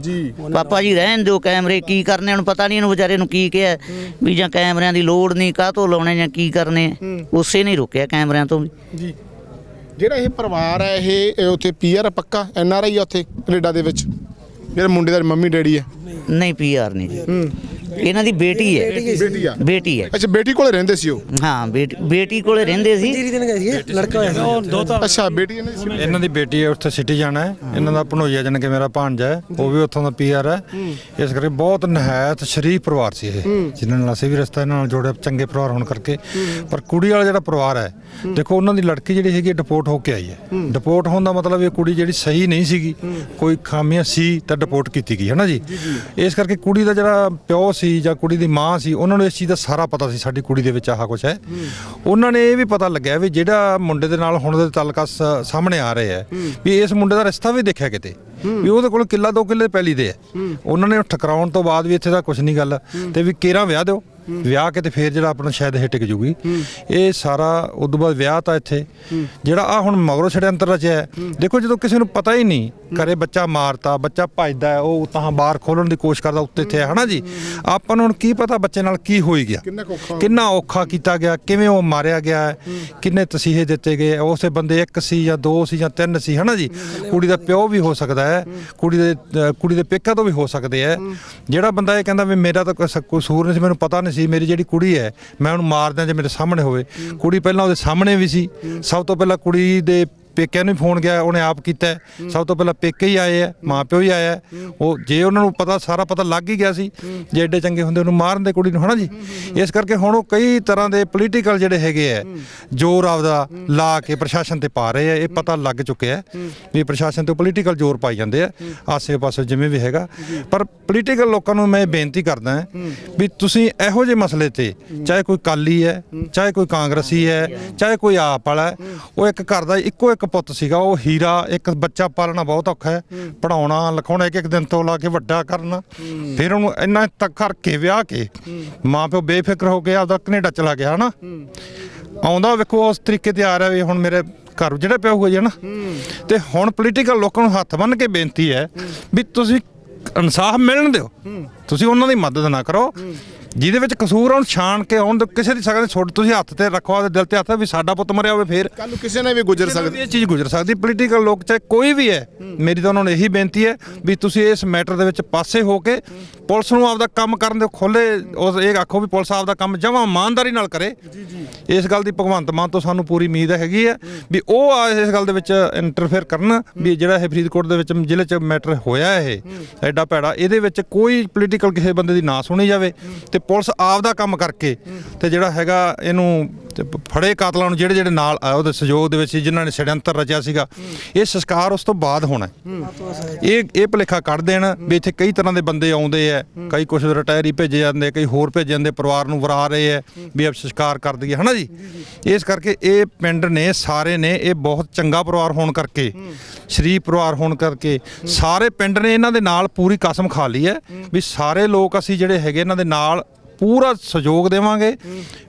Speaker 1: ਜੀ।
Speaker 3: ਪਾਪਾ ਜੀ ਰਹਿਣ ਦਿਓ ਕੈਮਰੇ ਕੀ ਕਰਨੇ? ਹੁਣ ਪਤਾ ਨਹੀਂ ਇਹਨੂੰ ਵਿਚਾਰੇ ਨੂੰ ਕੀ ਕਿਹਾ। ਵੀ ਜਾਂ ਕੈਮਰਿਆਂ ਦੀ ਲੋੜ ਨਹੀਂ ਕਾਹਤੋਂ ਲਾਉਣੇ ਜਾਂ ਕੀ ਕਰਨੇ? ਉਸੇ ਨੇ ਰੋਕਿਆ ਕੈਮਰਿਆਂ ਤੋਂ ਵੀ।
Speaker 1: ਜੀ। ਜਿਹੜਾ ਇਹ ਪਰਿਵਾਰ ਹੈ ਇਹ ਉੱਥੇ ਪੀਆਰ ਪੱਕਾ? ਐਨ ਆਰ ਆਈ ਆ ਉੱਥੇ ਕੈਨੇਡਾ ਦੇ ਵਿੱਚ। ਜਿਹੜੇ ਮੁੰਡੇ ਦਾ ਮੰਮੀ ਡੈਡੀ ਹੈ
Speaker 3: ਨਹੀਂ ਪੀਆਰ ਨਹੀਂ ਜੀ। ਇਹਨਾਂ ਦੀ ਬੇਟੀ ਹੈ।
Speaker 1: ਬੇਟੀ ਆ।
Speaker 3: ਬੇਟੀ ਹੈ।
Speaker 1: ਅੱਛਾ ਬੇਟੀ ਕੋਲੇ ਰਹਿੰਦੇ ਸੀ ਉਹ?
Speaker 3: ਹਾਂ ਬੇਟੀ ਬੇਟੀ ਕੋਲੇ ਰਹਿੰਦੇ ਸੀ।
Speaker 7: ਜੀਰੀ ਦਿਨ ਗਏ ਸੀ ਲੜਕਾ ਹੋਇਆ ਸੀ।
Speaker 1: ਅੱਛਾ ਬੇਟੀ ਇਹਨਾਂ ਦੀ ਸੀ?
Speaker 8: ਇਹਨਾਂ ਦੀ ਬੇਟੀ ਹੈ ਉੱਥੇ ਸਿਟੀ ਜਾਣਾ ਹੈ। ਇਹਨਾਂ ਦਾ ਭਣੋਈਆ ਜਨ ਕਿ ਮੇਰਾ ਭਾਂਜਾ ਹੈ ਉਹ ਵੀ ਉੱਥੋਂ ਦਾ ਪੀਆਰ ਹੈ। ਇਸ ਕਰਕੇ ਬਹੁਤ ਨਹਾਇਤ ਸ਼ਰੀਫ ਪਰਿਵਾਰ ਸੀ ਇਹ। ਜਿਨ੍ਹਾਂ ਨਾਲ ਅਸੀਂ ਵੀ ਰਸਤਾ ਇਹਨਾਂ ਨਾਲ ਜੋੜਿਆ ਚੰਗੇ ਪਰਿਵਾਰ ਹੋਣ ਕਰਕੇ। ਪਰ ਕੁੜੀ ਵਾਲਾ ਜਿਹੜਾ ਪਰਿਵਾਰ ਹੈ ਦੇਖੋ ਉਹਨਾਂ ਦੀ ਲੜਕੀ ਜਿਹੜੀ ਹੈਗੀ ਡਿਪੋਰਟ ਹੋ ਕੇ ਆਈ ਹੈ। ਡਿਪੋਰਟ ਹੋਣ ਦਾ ਮਤਲਬ ਇਹ ਕੁੜੀ ਜਿਹੜੀ ਸਹੀ ਨਹੀਂ ਸੀਗੀ। ਕੋਈ ਖਾਮੀਆਂ ਸੀ ਤਾਂ ਡਿਪੋਰਟ ਕੀਤੀ ਗਈ ਹੈ ਨਾ ਜੀ। ਇਸ ਕਰਕੇ ਕੁੜੀ ਦਾ ਜਿਹੜਾ ਪਿਓ ਸੀ ਜਾਂ ਕੁੜੀ ਦੀ ਮਾਂ ਸੀ ਉਹਨਾਂ ਨੂੰ ਇਸ ਚੀਜ਼ ਦਾ ਸਾਰਾ ਪਤਾ ਸੀ ਸਾਡੀ ਕੁੜੀ ਦੇ ਵਿੱਚ ਆਹ ਕੁਝ ਹੈ। ਉਹਨਾਂ ਨੇ ਇਹ ਵੀ ਪਤਾ ਲੱਗਿਆ ਵੀ ਜਿਹੜਾ ਮੁੰਡੇ ਦੇ ਨਾਲ ਹੁਣ ਦੇ ਤਾਲੁਕਾ ਸਾਹਮਣੇ ਆ ਰਹੇ ਹੈ ਵੀ ਇਸ ਮੁੰਡੇ ਦਾ ਰਿਸ਼ਤਾ ਵੀ ਦੇਖਿਆ ਕਿਤੇ ਵੀ ਉਹਦੇ ਕੋਲ ਕਿੱਲਾ ਦੋ ਕਿੱਲੇ ਪੈਲੀ ਦੇ ਹੈ। ਉਹਨਾਂ ਨੇ ਠਕਰਾਉਣ ਤੋਂ ਬਾਅਦ ਵੀ ਇੱਥੇ ਦਾ ਕੁਝ ਨਹੀਂ ਗੱਲ ਤੇ ਵੀ ਕੇਰਾ ਵਿਆਹ ਦਿਓ। ਵਿਆਹ ਕੇ ਤੇ ਫੇਰ ਜਿਹੜਾ ਆਪਣਾ ਸ਼ਾਇਦ ਇਹ ਟਿਕ ਜੂਗੀ। ਇਹ ਸਾਰਾ ਉਦੋਂ ਬਾਅਦ ਵਿਆਹ ਤਾਂ ਇੱਥੇ। ਜਿਹੜਾ ਆ ਹੁਣ ਮਗਰੋਂ ਛੜਿਅੰਤਰ ਰਚਿਆ ਹੈ। ਦੇਖੋ ਜਦੋਂ ਕਿਸੇ ਨੂੰ ਪਤਾ ਹੀ ਨਹੀਂ ਘਰੇ ਬੱਚਾ ਮਾਰਤਾ ਬੱਚਾ ਭੱਜਦਾ ਉਹ ਤਾਂ ਬਾਹਰ ਖੋਲਣ ਦੀ ਕੋਸ਼ਿਸ਼ ਕਰਦਾ ਉੱਤੇ ਇੱਥੇ ਹੈ ਹਨਾ ਜੀ? ਆਪਾਂ ਨੂੰ ਹੁਣ ਕੀ ਪਤਾ ਬੱਚੇ ਨਾਲ ਕੀ ਹੋਈ ਗਿਆ?
Speaker 1: ਕਿੰਨਾ ਔਖਾ।
Speaker 8: ਕੀਤਾ ਗਿਆ ਕਿਵੇਂ ਉਹ ਮਾਰਿਆ ਗਿਆ ਕਿੰਨੇ ਤਸੀਹੇ ਦਿੱਤੇ ਗਏ? ਉਸੇ ਬੰਦੇ ਇੱਕ ਸੀ ਜਾਂ ਦੋ ਸੀ ਜਾਂ ਤਿੰਨ ਸੀ ਹਨਾ ਜੀ? ਕੁੜੀ ਦਾ ਪਿਓ ਵੀ ਹੋ ਸਕਦਾ ਹੈ ਕੁੜੀ ਦੇ ਕੁੜੀ ਦੇ ਪੇਕਾ ਤੋਂ ਵੀ ਹੋ ਸਕਦੇ ਹੈ। ਜਿਹੜਾ ਬੰਦਾ ਇਹ ਕਹਿੰਦਾ ਵੀ ਮੇਰਾ ਤਾਂ ਕੋਈ ਸ- ਕਸੂਰ ਨਹੀਂ ਸੀ ਮੈਨੂੰ ਪਤਾ ਨਹੀਂ ਸੀ, ਮੇਰੀ ਜਿਹੜੀ ਕੁੜੀ ਹੈ, ਮੈਂ ਉਹਨੂੰ ਮਾਰ ਜੇ ਮੇਰੇ ਸਾਹਮਣੇ ਹੋਵੇ। ਕੁੜੀ ਪਹਿਲਾਂ ਉਹਦੇ ਸਾਹਮਣੇ ਵੀ ਸੀ। ਸਭ ਤੋਂ ਪਹਿਲਾਂ ਕੁੜੀ ਦੇ ਪੇਕਿਆਂ ਨੂੰ ਫੋਨ ਗਿਆ ਉਹਨੇ ਆਪ ਕੀਤਾ। ਸਭ ਤੋਂ ਪਹਿਲਾਂ ਪੇਕੇ ਹੀ ਆਏ ਆ ਮਾਂ ਪਿਓ ਹੀ। ਆਇਆ। ਉਹ ਜੇ ਉਹਨਾਂ ਨੂੰ ਪਤਾ ਸਾਰਾ ਪਤਾ ਲੱਗ ਹੀ ਗਿਆ ਸੀ। ਜੇ ਐਡੇ ਚੰਗੇ ਹੁੰਦੇ ਉਹਨੂੰ ਮਾਰਨ ਦੇ ਕੁੜੀ ਨੂੰ ਹਨਾ ਜੀ? ਇਸ ਕਰਕੇ ਹੁਣ ਉਹ ਕਈ ਤਰ੍ਹਾਂ ਦੇ ਪੋਲੀਟੀਕਲ ਜਿਹੜੇ ਹੈਗੇ ਆ ਜ਼ੋਰ ਆਪਦਾ ਲਾ ਕੇ ਪ੍ਰਸ਼ਾਸਨ ਤੇ ਪਾ ਰਹੇ ਆ ਇਹ ਪਤਾ ਲੱਗ ਚੁੱਕਿਆ ਹੈ ਵੀ ਪ੍ਰਸ਼ਾਸਨ ਤੇ ਪੋਲੀਟੀਕਲ ਜ਼ੋਰ ਪਾਈ ਜਾਂਦੇ ਆ ਆਸੇ-ਪਾਸੇ ਜਿਵੇਂ ਵੀ ਹੈਗਾ। ਪਰ ਪੋਲੀਟੀਕਲ ਲੋਕਾਂ ਨੂੰ ਮੈਂ ਬੇਨਤੀ ਕਰਦਾ ਹਾਂ ਵੀ ਤੁਸੀਂ ਇਹੋ ਜਿਹੇ ਮਸਲੇ ਤੇ ਚਾਹੇ ਕੋਈ ਕਾਲੀ ਹੈ ਚਾਹੇ ਕੋਈ ਕਾਂਗਰਸੀ ਹੈ ਚਾਹੇ ਕੋਈ ਆਪ ਵਾਲਾ ਉਹ ਇੱਕ ਘਰ ਦਾ ਇੱਕੋ ਇੱਕ ਪੁੱਤ ਸੀਗਾ ਉਹ ਹੀਰਾ ਇੱਕ ਬੱਚਾ ਪਾਲਣਾ ਬਹੁਤ ਔਖਾ ਹੈ। ਪੜਾਉਣਾ ਲਿਖਾਉਣਾ ਇੱਕ ਇੱਕ ਦਿਨ ਤੋਂ ਲਾ ਕੇ ਵੱਡਾ ਕਰਨਾ। ਫਿਰ ਉਹਨੂੰ ਇੰਨਾ ਤੱਕ ਕਰਕੇ ਵਿਆਹ ਕੇ ਮਾਂ ਪਿਓ ਬੇਫਿਕਰ ਹੋ ਕੇ ਆਪਦਾ ਕੈਨੇਡਾ ਚਲਾ ਗਿਆ ਹਨਾ? ਆਉਂਦਾ ਵੇਖੋ ਉਸ ਤਰੀਕੇ ਤੇ ਆ ਰਿਹਾ ਵੀ ਹੁਣ ਮੇਰੇ ਘਰ ਜਿਹੜਾ ਪਿਆ ਹੋਊਗਾ ਜੀ ਹਨਾ? ਤੇ ਹੁਣ ਪੋਲੀਟੀਕਲ ਲੋਕਾਂ ਨੂੰ ਹੱਥ ਬੰਨ ਕੇ ਬੇਨਤੀ ਹੈ ਵੀ ਤੁਸੀਂ ਇਨਸਾਫ ਮਿਲਣ ਦਿਓ। ਤੁਸੀਂ ਉਹਨਾਂ ਦੀ ਮਦਦ ਨਾ ਕਰੋ। ਜਿਹਦੇ ਵਿੱਚ ਕਸੂਰ ਉਹਨੂੰ ਛਾਣ ਕੇ ਆਉਣ। ਕਿਸੇ ਦੀ ਸਕਦਾ ਛੋੜ ਤੁਸੀਂ ਹੱਥ ਤੇ ਰੱਖੋ ਆਪਦੇ ਦਿਲ ਤੇ ਹੱਥ ਵੀ ਸਾਡਾ ਪੁੱਤ ਮਰਿਆ ਹੋਵੇ ਫੇਰ
Speaker 1: ਕੱਲ ਨੂੰ ਕਿਸੇ ਨੇ ਵੀ ਗੁਜ਼ਰ ਸਕਦਾ।
Speaker 8: ਇਹ ਚੀਜ਼ ਗੁਜ਼ਰ ਸਕਦੀ ਪੋਲੀਟੀਕਲ ਲੋਕ ਚਾਹੇ ਕੋਈ ਵੀ ਹੈ ਮੇਰੀ ਤਾਂ ਉਹਨਾਂ ਨੂੰ ਇਹੀ ਬੇਨਤੀ ਹੈ ਵੀ ਤੁਸੀਂ ਇਸ ਮੈਟਰ ਦੇ ਵਿੱਚ ਪਾਸੇ ਹੋ ਕੇ ਪੁਲਿਸ ਨੂੰ ਆਪਦਾ ਕੰਮ ਕਰਨ ਦੇ ਖੋਲੇ ਉਸ ਇਹ ਆਖੋ ਵੀ ਪੁਲਿਸ ਆਪਦਾ ਕੰਮ ਜਮਾਂ ਇਮਾਨਦਾਰੀ ਨਾਲ ਕਰੇ। ਜੀ ਜੀ। ਇਸ ਗੱਲ ਦੀ ਭਗਵੰਤ ਮਾਨ ਤੋਂ ਸਾਨੂੰ ਪੂਰੀ ਉਮੀਦ ਹੈਗੀ ਹੈ ਵੀ ਉਹ ਆ ਇਸ ਗੱਲ ਦੇ ਵਿੱਚ ਇੰਟਰਫੇਅਰ ਕਰਨ ਵੀ ਜਿਹੜਾ ਇਹ ਫਰੀਦਕੋਟ ਦੇ ਵਿੱਚ ਜ਼ਿਲ੍ਹੇ 'ਚ ਮੈਟਰ ਹੋਇਆ ਇਹ ਐਡਾ ਭੈੜਾ। ਇਹਦੇ ਵਿੱਚ ਕੋਈ ਪੋਲੀਟੀਕਲ ਕਿਸੇ ਬੰਦੇ ਦੀ ਨਾ ਸੁਣੀ ਜਾਵੇ ਤੇ ਪੁਲਿਸ ਆਪਦਾ ਕੰਮ ਕਰਕੇ ਤੇ ਜਿਹੜਾ ਹੈਗਾ ਇਹਨੂੰ ਤੇ ਫੜੇ ਕਾਤਲਾਂ ਨੂੰ ਜਿਹੜੇ ਜਿਹੜੇ ਨਾਲ ਆ ਉਹਦੇ ਸਹਿਯੋਗ ਦੇ ਵਿੱਚ ਸੀ, ਜਿਨ੍ਹਾਂ ਨੇ ਛੜਯੰਤਰ ਰਚਿਆ ਸੀਗਾ ਇਹ ਸੰਸਕਾਰ ਉਸ ਤੋਂ ਬਾਅਦ ਹੋਣਾ ਹੈ। ਇਹ ਇਹ ਭੁਲੇਖਾ ਕੱਢ ਦੇਣ ਵੀ ਇੱਥੇ ਕਈ ਤਰ੍ਹਾਂ ਦੇ ਬੰਦੇ ਆਉਂਦੇ ਆ ਕਈ ਕੁਝ ਰਿਟਾਇਰੀ ਭੇਜੇ ਜਾਂਦੇ ਕਈ ਹੋਰ ਭੇਜੇ ਜਾਂਦੇ ਪਰਿਵਾਰ ਨੂੰ ਵਰਾ ਰਹੇ ਆ ਵੀ ਅਬ ਸੰਸਕਾਰ ਕਰ ਦਈਏ ਹਨਾ ਜੀ ਇਸ ਕਰਕੇ ਇਹ ਪਿੰਡ ਨੇ ਸਾਰੇ ਨੇ ਇਹ ਬਹੁਤ ਚੰਗਾ ਪਰਿਵਾਰ ਹੋਣ ਕਰਕੇ ਸ਼ਰੀਫ ਪਰਿਵਾਰ ਹੋਣ ਕਰਕੇ ਸਾਰੇ ਪਿੰਡ ਨੇ ਇਹਨਾਂ ਦੇ ਨਾਲ ਪੂਰੀ ਕਸਮ ਖਾ ਲਈ ਹੈ ਵੀ ਸਾਰੇ ਲੋਕ ਅਸੀਂ ਜਿਹੜੇ ਹੈਗੇ ਇਹਨਾਂ ਦੇ ਨਾਲ ਪੂਰਾ ਸਹਿਯੋਗ ਦੇਵਾਂਗੇ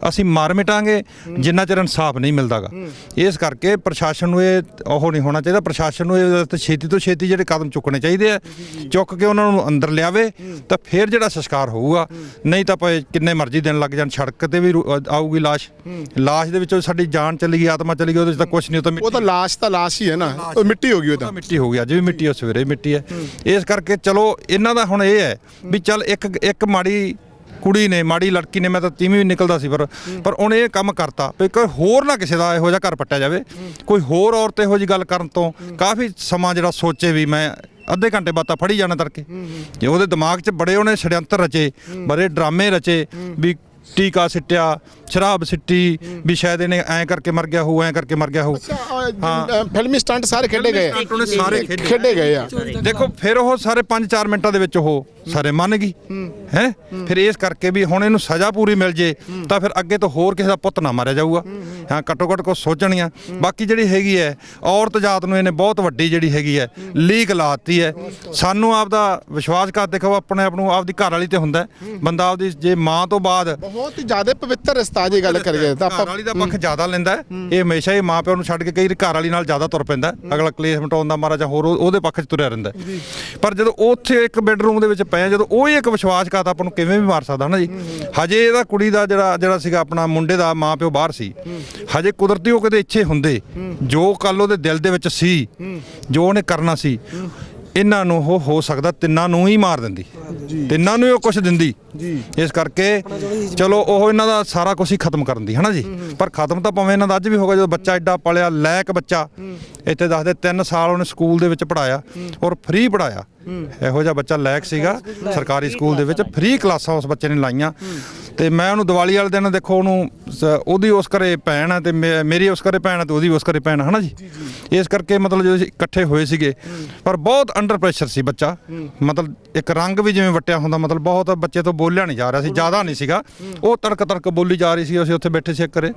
Speaker 8: ਅਸੀਂ ਮਰ ਮਿਟਾਂਗੇ ਜਿੰਨਾ ਚਿਰ ਇਨਸਾਫ ਨਹੀਂ ਮਿਲਦਾਗਾ। ਇਸ ਕਰਕੇ ਪ੍ਰਸ਼ਾਸਨ ਨੂੰ ਇਹ ਉਹ ਨਹੀਂ ਹੋਣਾ ਚਾਹੀਦਾ ਪ੍ਰਸ਼ਾਸਨ ਨੂੰ ਇਹ ਤੇ ਛੇਤੀ ਤੋਂ ਛੇਤੀ ਜਿਹੜੇ ਕਦਮ ਚੁੱਕਣੇ ਚਾਹੀਦੇ ਆ ਚੁੱਕ ਕੇ ਉਹਨਾਂ ਨੂੰ ਅੰਦਰ ਲਿਆਵੇ ਤਾਂ ਫਿਰ ਜਿਹੜਾ ਸੰਸਕਾਰ ਹੋਊਗਾ ਨਹੀਂ ਤਾਂ ਭਾਵੇਂ ਕਿੰਨੇ ਮਰਜ਼ੀ ਦਿਨ ਲੱਗ ਜਾਣ ਸੜਕ ਤੇ ਵੀ ਆਊਗੀ ਲਾਸ਼ ਲਾਸ਼ ਦੇ ਵਿੱਚੋਂ ਸਾਡੀ ਜਾਨ ਚਲੀ ਗਈ ਆਤਮਾ ਚਲੀ ਗਈ ਉਹਦੇ ਵਿੱਚ ਤਾਂ ਕੁਝ ਨਹੀਂ ਉਹ ਤਾਂ
Speaker 1: ਉਹ ਤਾਂ ਲਾਸ਼ ਤਾਂ ਲਾਸ਼ ਹੀ ਹੈ ਨਾ ਉਹ ਮਿੱਟੀ ਹੋ ਗਈ ਉਹ ਤਾਂ।
Speaker 8: ਮਿੱਟੀ ਹੋ ਗਈ ਅੱਜ ਵੀ ਮਿੱਟੀ ਆ ਸਵੇਰੇ ਮਿੱਟੀ ਹੈ। ਇਸ ਕਰਕੇ ਚਲੋ ਇਹਨਾਂ ਦਾ ਹੁਣ ਇਹ ਹੈ ਵੀ ਚੱਲ ਇੱਕ ਇੱਕ ਮਾੜੀ ਕੁੜੀ ਨੇ ਮਾੜੀ ਲੜਕੀ ਨੇ ਮੈਂ ਤਾਂ ਤੀਵੀਂ ਵੀ ਨਿਕਲਦਾ ਸੀ ਪਰ ਪਰ ਉਹਨੇ ਇਹ ਕੰਮ ਕਰਤਾ ਵੀ ਕੋਈ ਹੋਰ ਨਾ ਕਿਸੇ ਦਾ ਇਹੋ ਜਿਹਾ ਘਰ ਪੱਟਿਆ ਜਾਵੇ। ਕੋਈ ਹੋਰ ਔਰਤ ਇਹੋ ਜੀ ਗੱਲ ਕਰਨ ਤੋਂ ਕਾਫੀ ਸਮਾਂ ਜਿਹੜਾ ਸੋਚੇ ਵੀ ਮੈਂ ਅੱਧੇ ਘੰਟੇ ਬਾਅਦ ਤਾਂ ਫੜੀ ਜਾਣਾ ਤੜਕੇ। ਜੇ ਉਹਦੇ ਦਿਮਾਗ 'ਚ ਬੜੇ ਉਹਨੇ ਛੜਯੰਤਰ ਰਚੇ ਬੜੇ ਡਰਾਮੇ ਰਚੇ ਵੀ ਟੀਕਾ ਸਿੱਟਿਆ ਸ਼ਰਾਬ ਸਿੱਟੀ ਵੀ ਸ਼ਾਇਦ ਇਹਨੇ ਐਂ ਕਰਕੇ ਮਰ ਗਿਆ ਹੋਊ ਐਂ ਕਰਕੇ ਮਰ ਗਿਆ ਹੋਊ।
Speaker 1: ਹਾਂ। ਫਿਲਮੀ ਸਟੰਟ ਸਾਰੇ ਖੇਡੇ ਗਏ
Speaker 8: ਉਹਨੇ ਸਾਰੇ। ਖੇਡੇ।
Speaker 1: ਗਏ ਆ।
Speaker 8: ਦੇਖੋ ਫਿਰ ਉਹ ਸਾਰੇ 5-4 ਮਿੰਟਾਂ ਦੇ ਵਿੱਚ ਉਹ ਸਾਰੇ ਮੰਨ ਗਈ। ਹੈ ਫਿਰ ਇਸ ਕਰਕੇ ਵੀ ਹੁਣ ਇਹਨੂੰ ਸਜ਼ਾ ਪੂਰੀ ਮਿਲ ਜੇ ਤਾਂ ਫਿਰ ਅੱਗੇ ਤੋਂ ਹੋਰ ਕਿਸੇ ਦਾ ਪੁੱਤ ਨਾ ਮਾਰਿਆ ਜਾਊਗਾ ਹਾਂ ਘੱਟੋ ਘੱਟ ਕੋ ਸੋਚਣੀਆਂ ਬਾਕੀ ਜਿਹੜੀ ਹੈਗੀ ਹੈ ਔਰਤ ਜਾਤ ਨੂੰ ਇਹਨੇ ਬਹੁਤ ਵੱਡੀ ਜਿਹੜੀ ਹੈਗੀ ਹੈ ਲੀਕ ਲਾਤੀ ਹੈ ਸਾਨੂੰ ਆਪਦਾ ਵਿਸ਼ਵਾਸ ਕਰ ਦੇਖੋ ਆਪਣੇ ਆਪ ਨੂੰ ਆਪਦੀ ਘਰ ਵਾਲੀ ਤੇ ਹੁੰਦਾ। ਬੰਦਾ ਆਪਦੀ ਜੇ ਮਾਂ ਤੋਂ ਬਾਅਦ
Speaker 1: ਬਹੁਤ ਹੀ ਜ਼ਿਆਦਾ ਪਵਿੱਤਰ ਰਿਸ਼ਤਾ ਜੇ ਗੱਲ ਕਰੀਏ ਤਾਂ
Speaker 8: ਘਰ
Speaker 1: ਆਪਾਂ
Speaker 8: ਵਾਲੀ ਦਾ ਪੱਖ ਜ਼ਿਆਦਾ ਲੈਂਦਾ। ਇਹ ਹਮੇਸ਼ਾ ਹੀ ਮਾਂ ਪਿਓ ਨੂੰ ਛੱਡ ਕੇ ਕਈ ਘਰ ਵਾਲੀ ਨਾਲ ਜ਼ਿਆਦਾ ਤੁਰ ਪੈਂਦਾ। ਅਗਲਾ ਕਲੇਸ਼ ਮਟਾਉਣ ਦਾ ਮਾਰਾ ਜਾਂ ਹੋਰ ਉਹ- ਉਹਦੇ ਪੱਖ 'ਚ ਤੁਰਿਆ ਰਹਿੰਦਾ। ਪਰ ਜਦੋਂ ਉੱਥੇ ਇੱਕ ਬੈੱਡਰੂਮ ਦੇ ਵਿੱਚ ਪਏ ਜਦੋਂ ਉਹ ਹੀ ਇੱਕ ਵਿਸ਼ਵਾਸਘਾਤ ਆਪਾਂ ਨੂੰ ਕਿਵੇਂ ਵੀ ਮਾਰ ਸਕਦਾ ਹਨਾ ਜੀ। ਹਜੇ ਇਹਦਾ ਕੁੜੀ ਦਾ ਜਿਹੜਾ ਜਿਹੜਾ ਸੀਗਾ ਆਪਣਾ ਮੁੰਡੇ ਦਾ ਮਾਂ ਪਿਓ ਬਾਹਰ ਸੀ। ਹਜੇ ਕੁਦਰਤੀ ਉਹ ਕਿਤੇ ਇੱਛੇ ਹੁੰਦੇ। ਜੋ ਕੱਲ ਉਹਦੇ ਦਿਲ ਦੇ ਵਿੱਚ ਸੀ ਜੋ ਉਹਨੇ ਕਰਨਾ ਸੀ ਇਹਨਾਂ ਨੂੰ ਉਹ ਹੋ ਸਕਦਾ ਤਿੰਨਾਂ ਨੂੰ ਹੀ ਮਾਰ ਦਿੰਦੀ। ਤਿੰਨਾਂ ਨੂੰ ਹੀ ਉਹ ਕੁਝ ਦਿੰਦੀ। ਇਸ ਕਰਕੇ ਚਲੋ ਉਹ ਇਹਨਾਂ ਦਾ ਸਾਰਾ ਕੁਝ ਹੀ ਖਤਮ ਕਰਨ ਦੀ ਹਨਾ ਜੀ। ਪਰ ਖਤਮ ਤਾਂ ਭਾਵੇਂ ਇਹਨਾਂ ਦਾ ਅੱਜ ਵੀ ਹੋਗਾ ਜਦੋਂ ਬੱਚਾ ਐਡਾ ਪਲਿਆ ਲਾਇਕ ਬੱਚਾ ਇੱਥੇ ਦੱਸਦੇ 3 ਸਾਲ ਉਹਨੇ ਸਕੂਲ ਦੇ ਵਿੱਚ ਪੜਾਇਆ ਔਰ ਫ੍ਰੀ ਪੜਾਇਆ ਇਹੋ ਜਿਹਾ ਬੱਚਾ ਲਾਇਕ ਸੀਗਾ। ਸਰਕਾਰੀ ਸਕੂਲ ਦੇ ਵਿੱਚ ਫ੍ਰੀ ਕਲਾਸਾਂ ਉਸ ਬੱਚੇ ਨੇ ਲਾਈਆਂ। ਤੇ ਮੈਂ ਉਹਨੂੰ ਦੀਵਾਲੀ ਵਾਲੇ ਦਿਨ ਦੇਖੋ ਉਹਨੂੰ ਸ- ਉਹਦੀ ਉਸ ਘਰੇ ਭੈਣ ਹੈ ਤੇ ਮੇ- ਮੇਰੀ ਉਸ ਘਰੇ ਭੈਣ ਹੈ ਤੇ ਉਹਦੀ ਉਸ ਘਰੇ ਭੈਣ ਹੈ ਹਨਾ ਜੀ? ਇਸ ਕਰਕੇ ਮਤਲਬ ਜਦੋਂ ਅਸੀਂ ਇਕੱਠੇ ਹੋਏ ਸੀਗੇ ਪਰ ਬਹੁਤ ਅੰਡਰ ਪ੍ਰੈਸ਼ਰ ਸੀ ਬੱਚਾ। ਮਤਲਬ ਇੱਕ ਰੰਗ ਵੀ ਜਿਵੇਂ ਵਟਿਆ ਹੁੰਦਾ ਮਤਲਬ ਬਹੁਤ ਬੱਚੇ ਤੋਂ ਬੋਲਿਆ ਨਹੀਂ ਜਾ ਰਿਹਾ ਸੀ ਜ਼ਿਆਦਾ ਨਹੀਂ। ਸੀਗਾ। ਉਹ ਤੜਕ ਤੜਕ ਬੋਲੀ ਜਾ ਰਹੀ ਸੀ ਅਸੀਂ ਉੱਥੇ ਬੈਠੇ ਸੀ ਇੱਕ ਘਰੇ।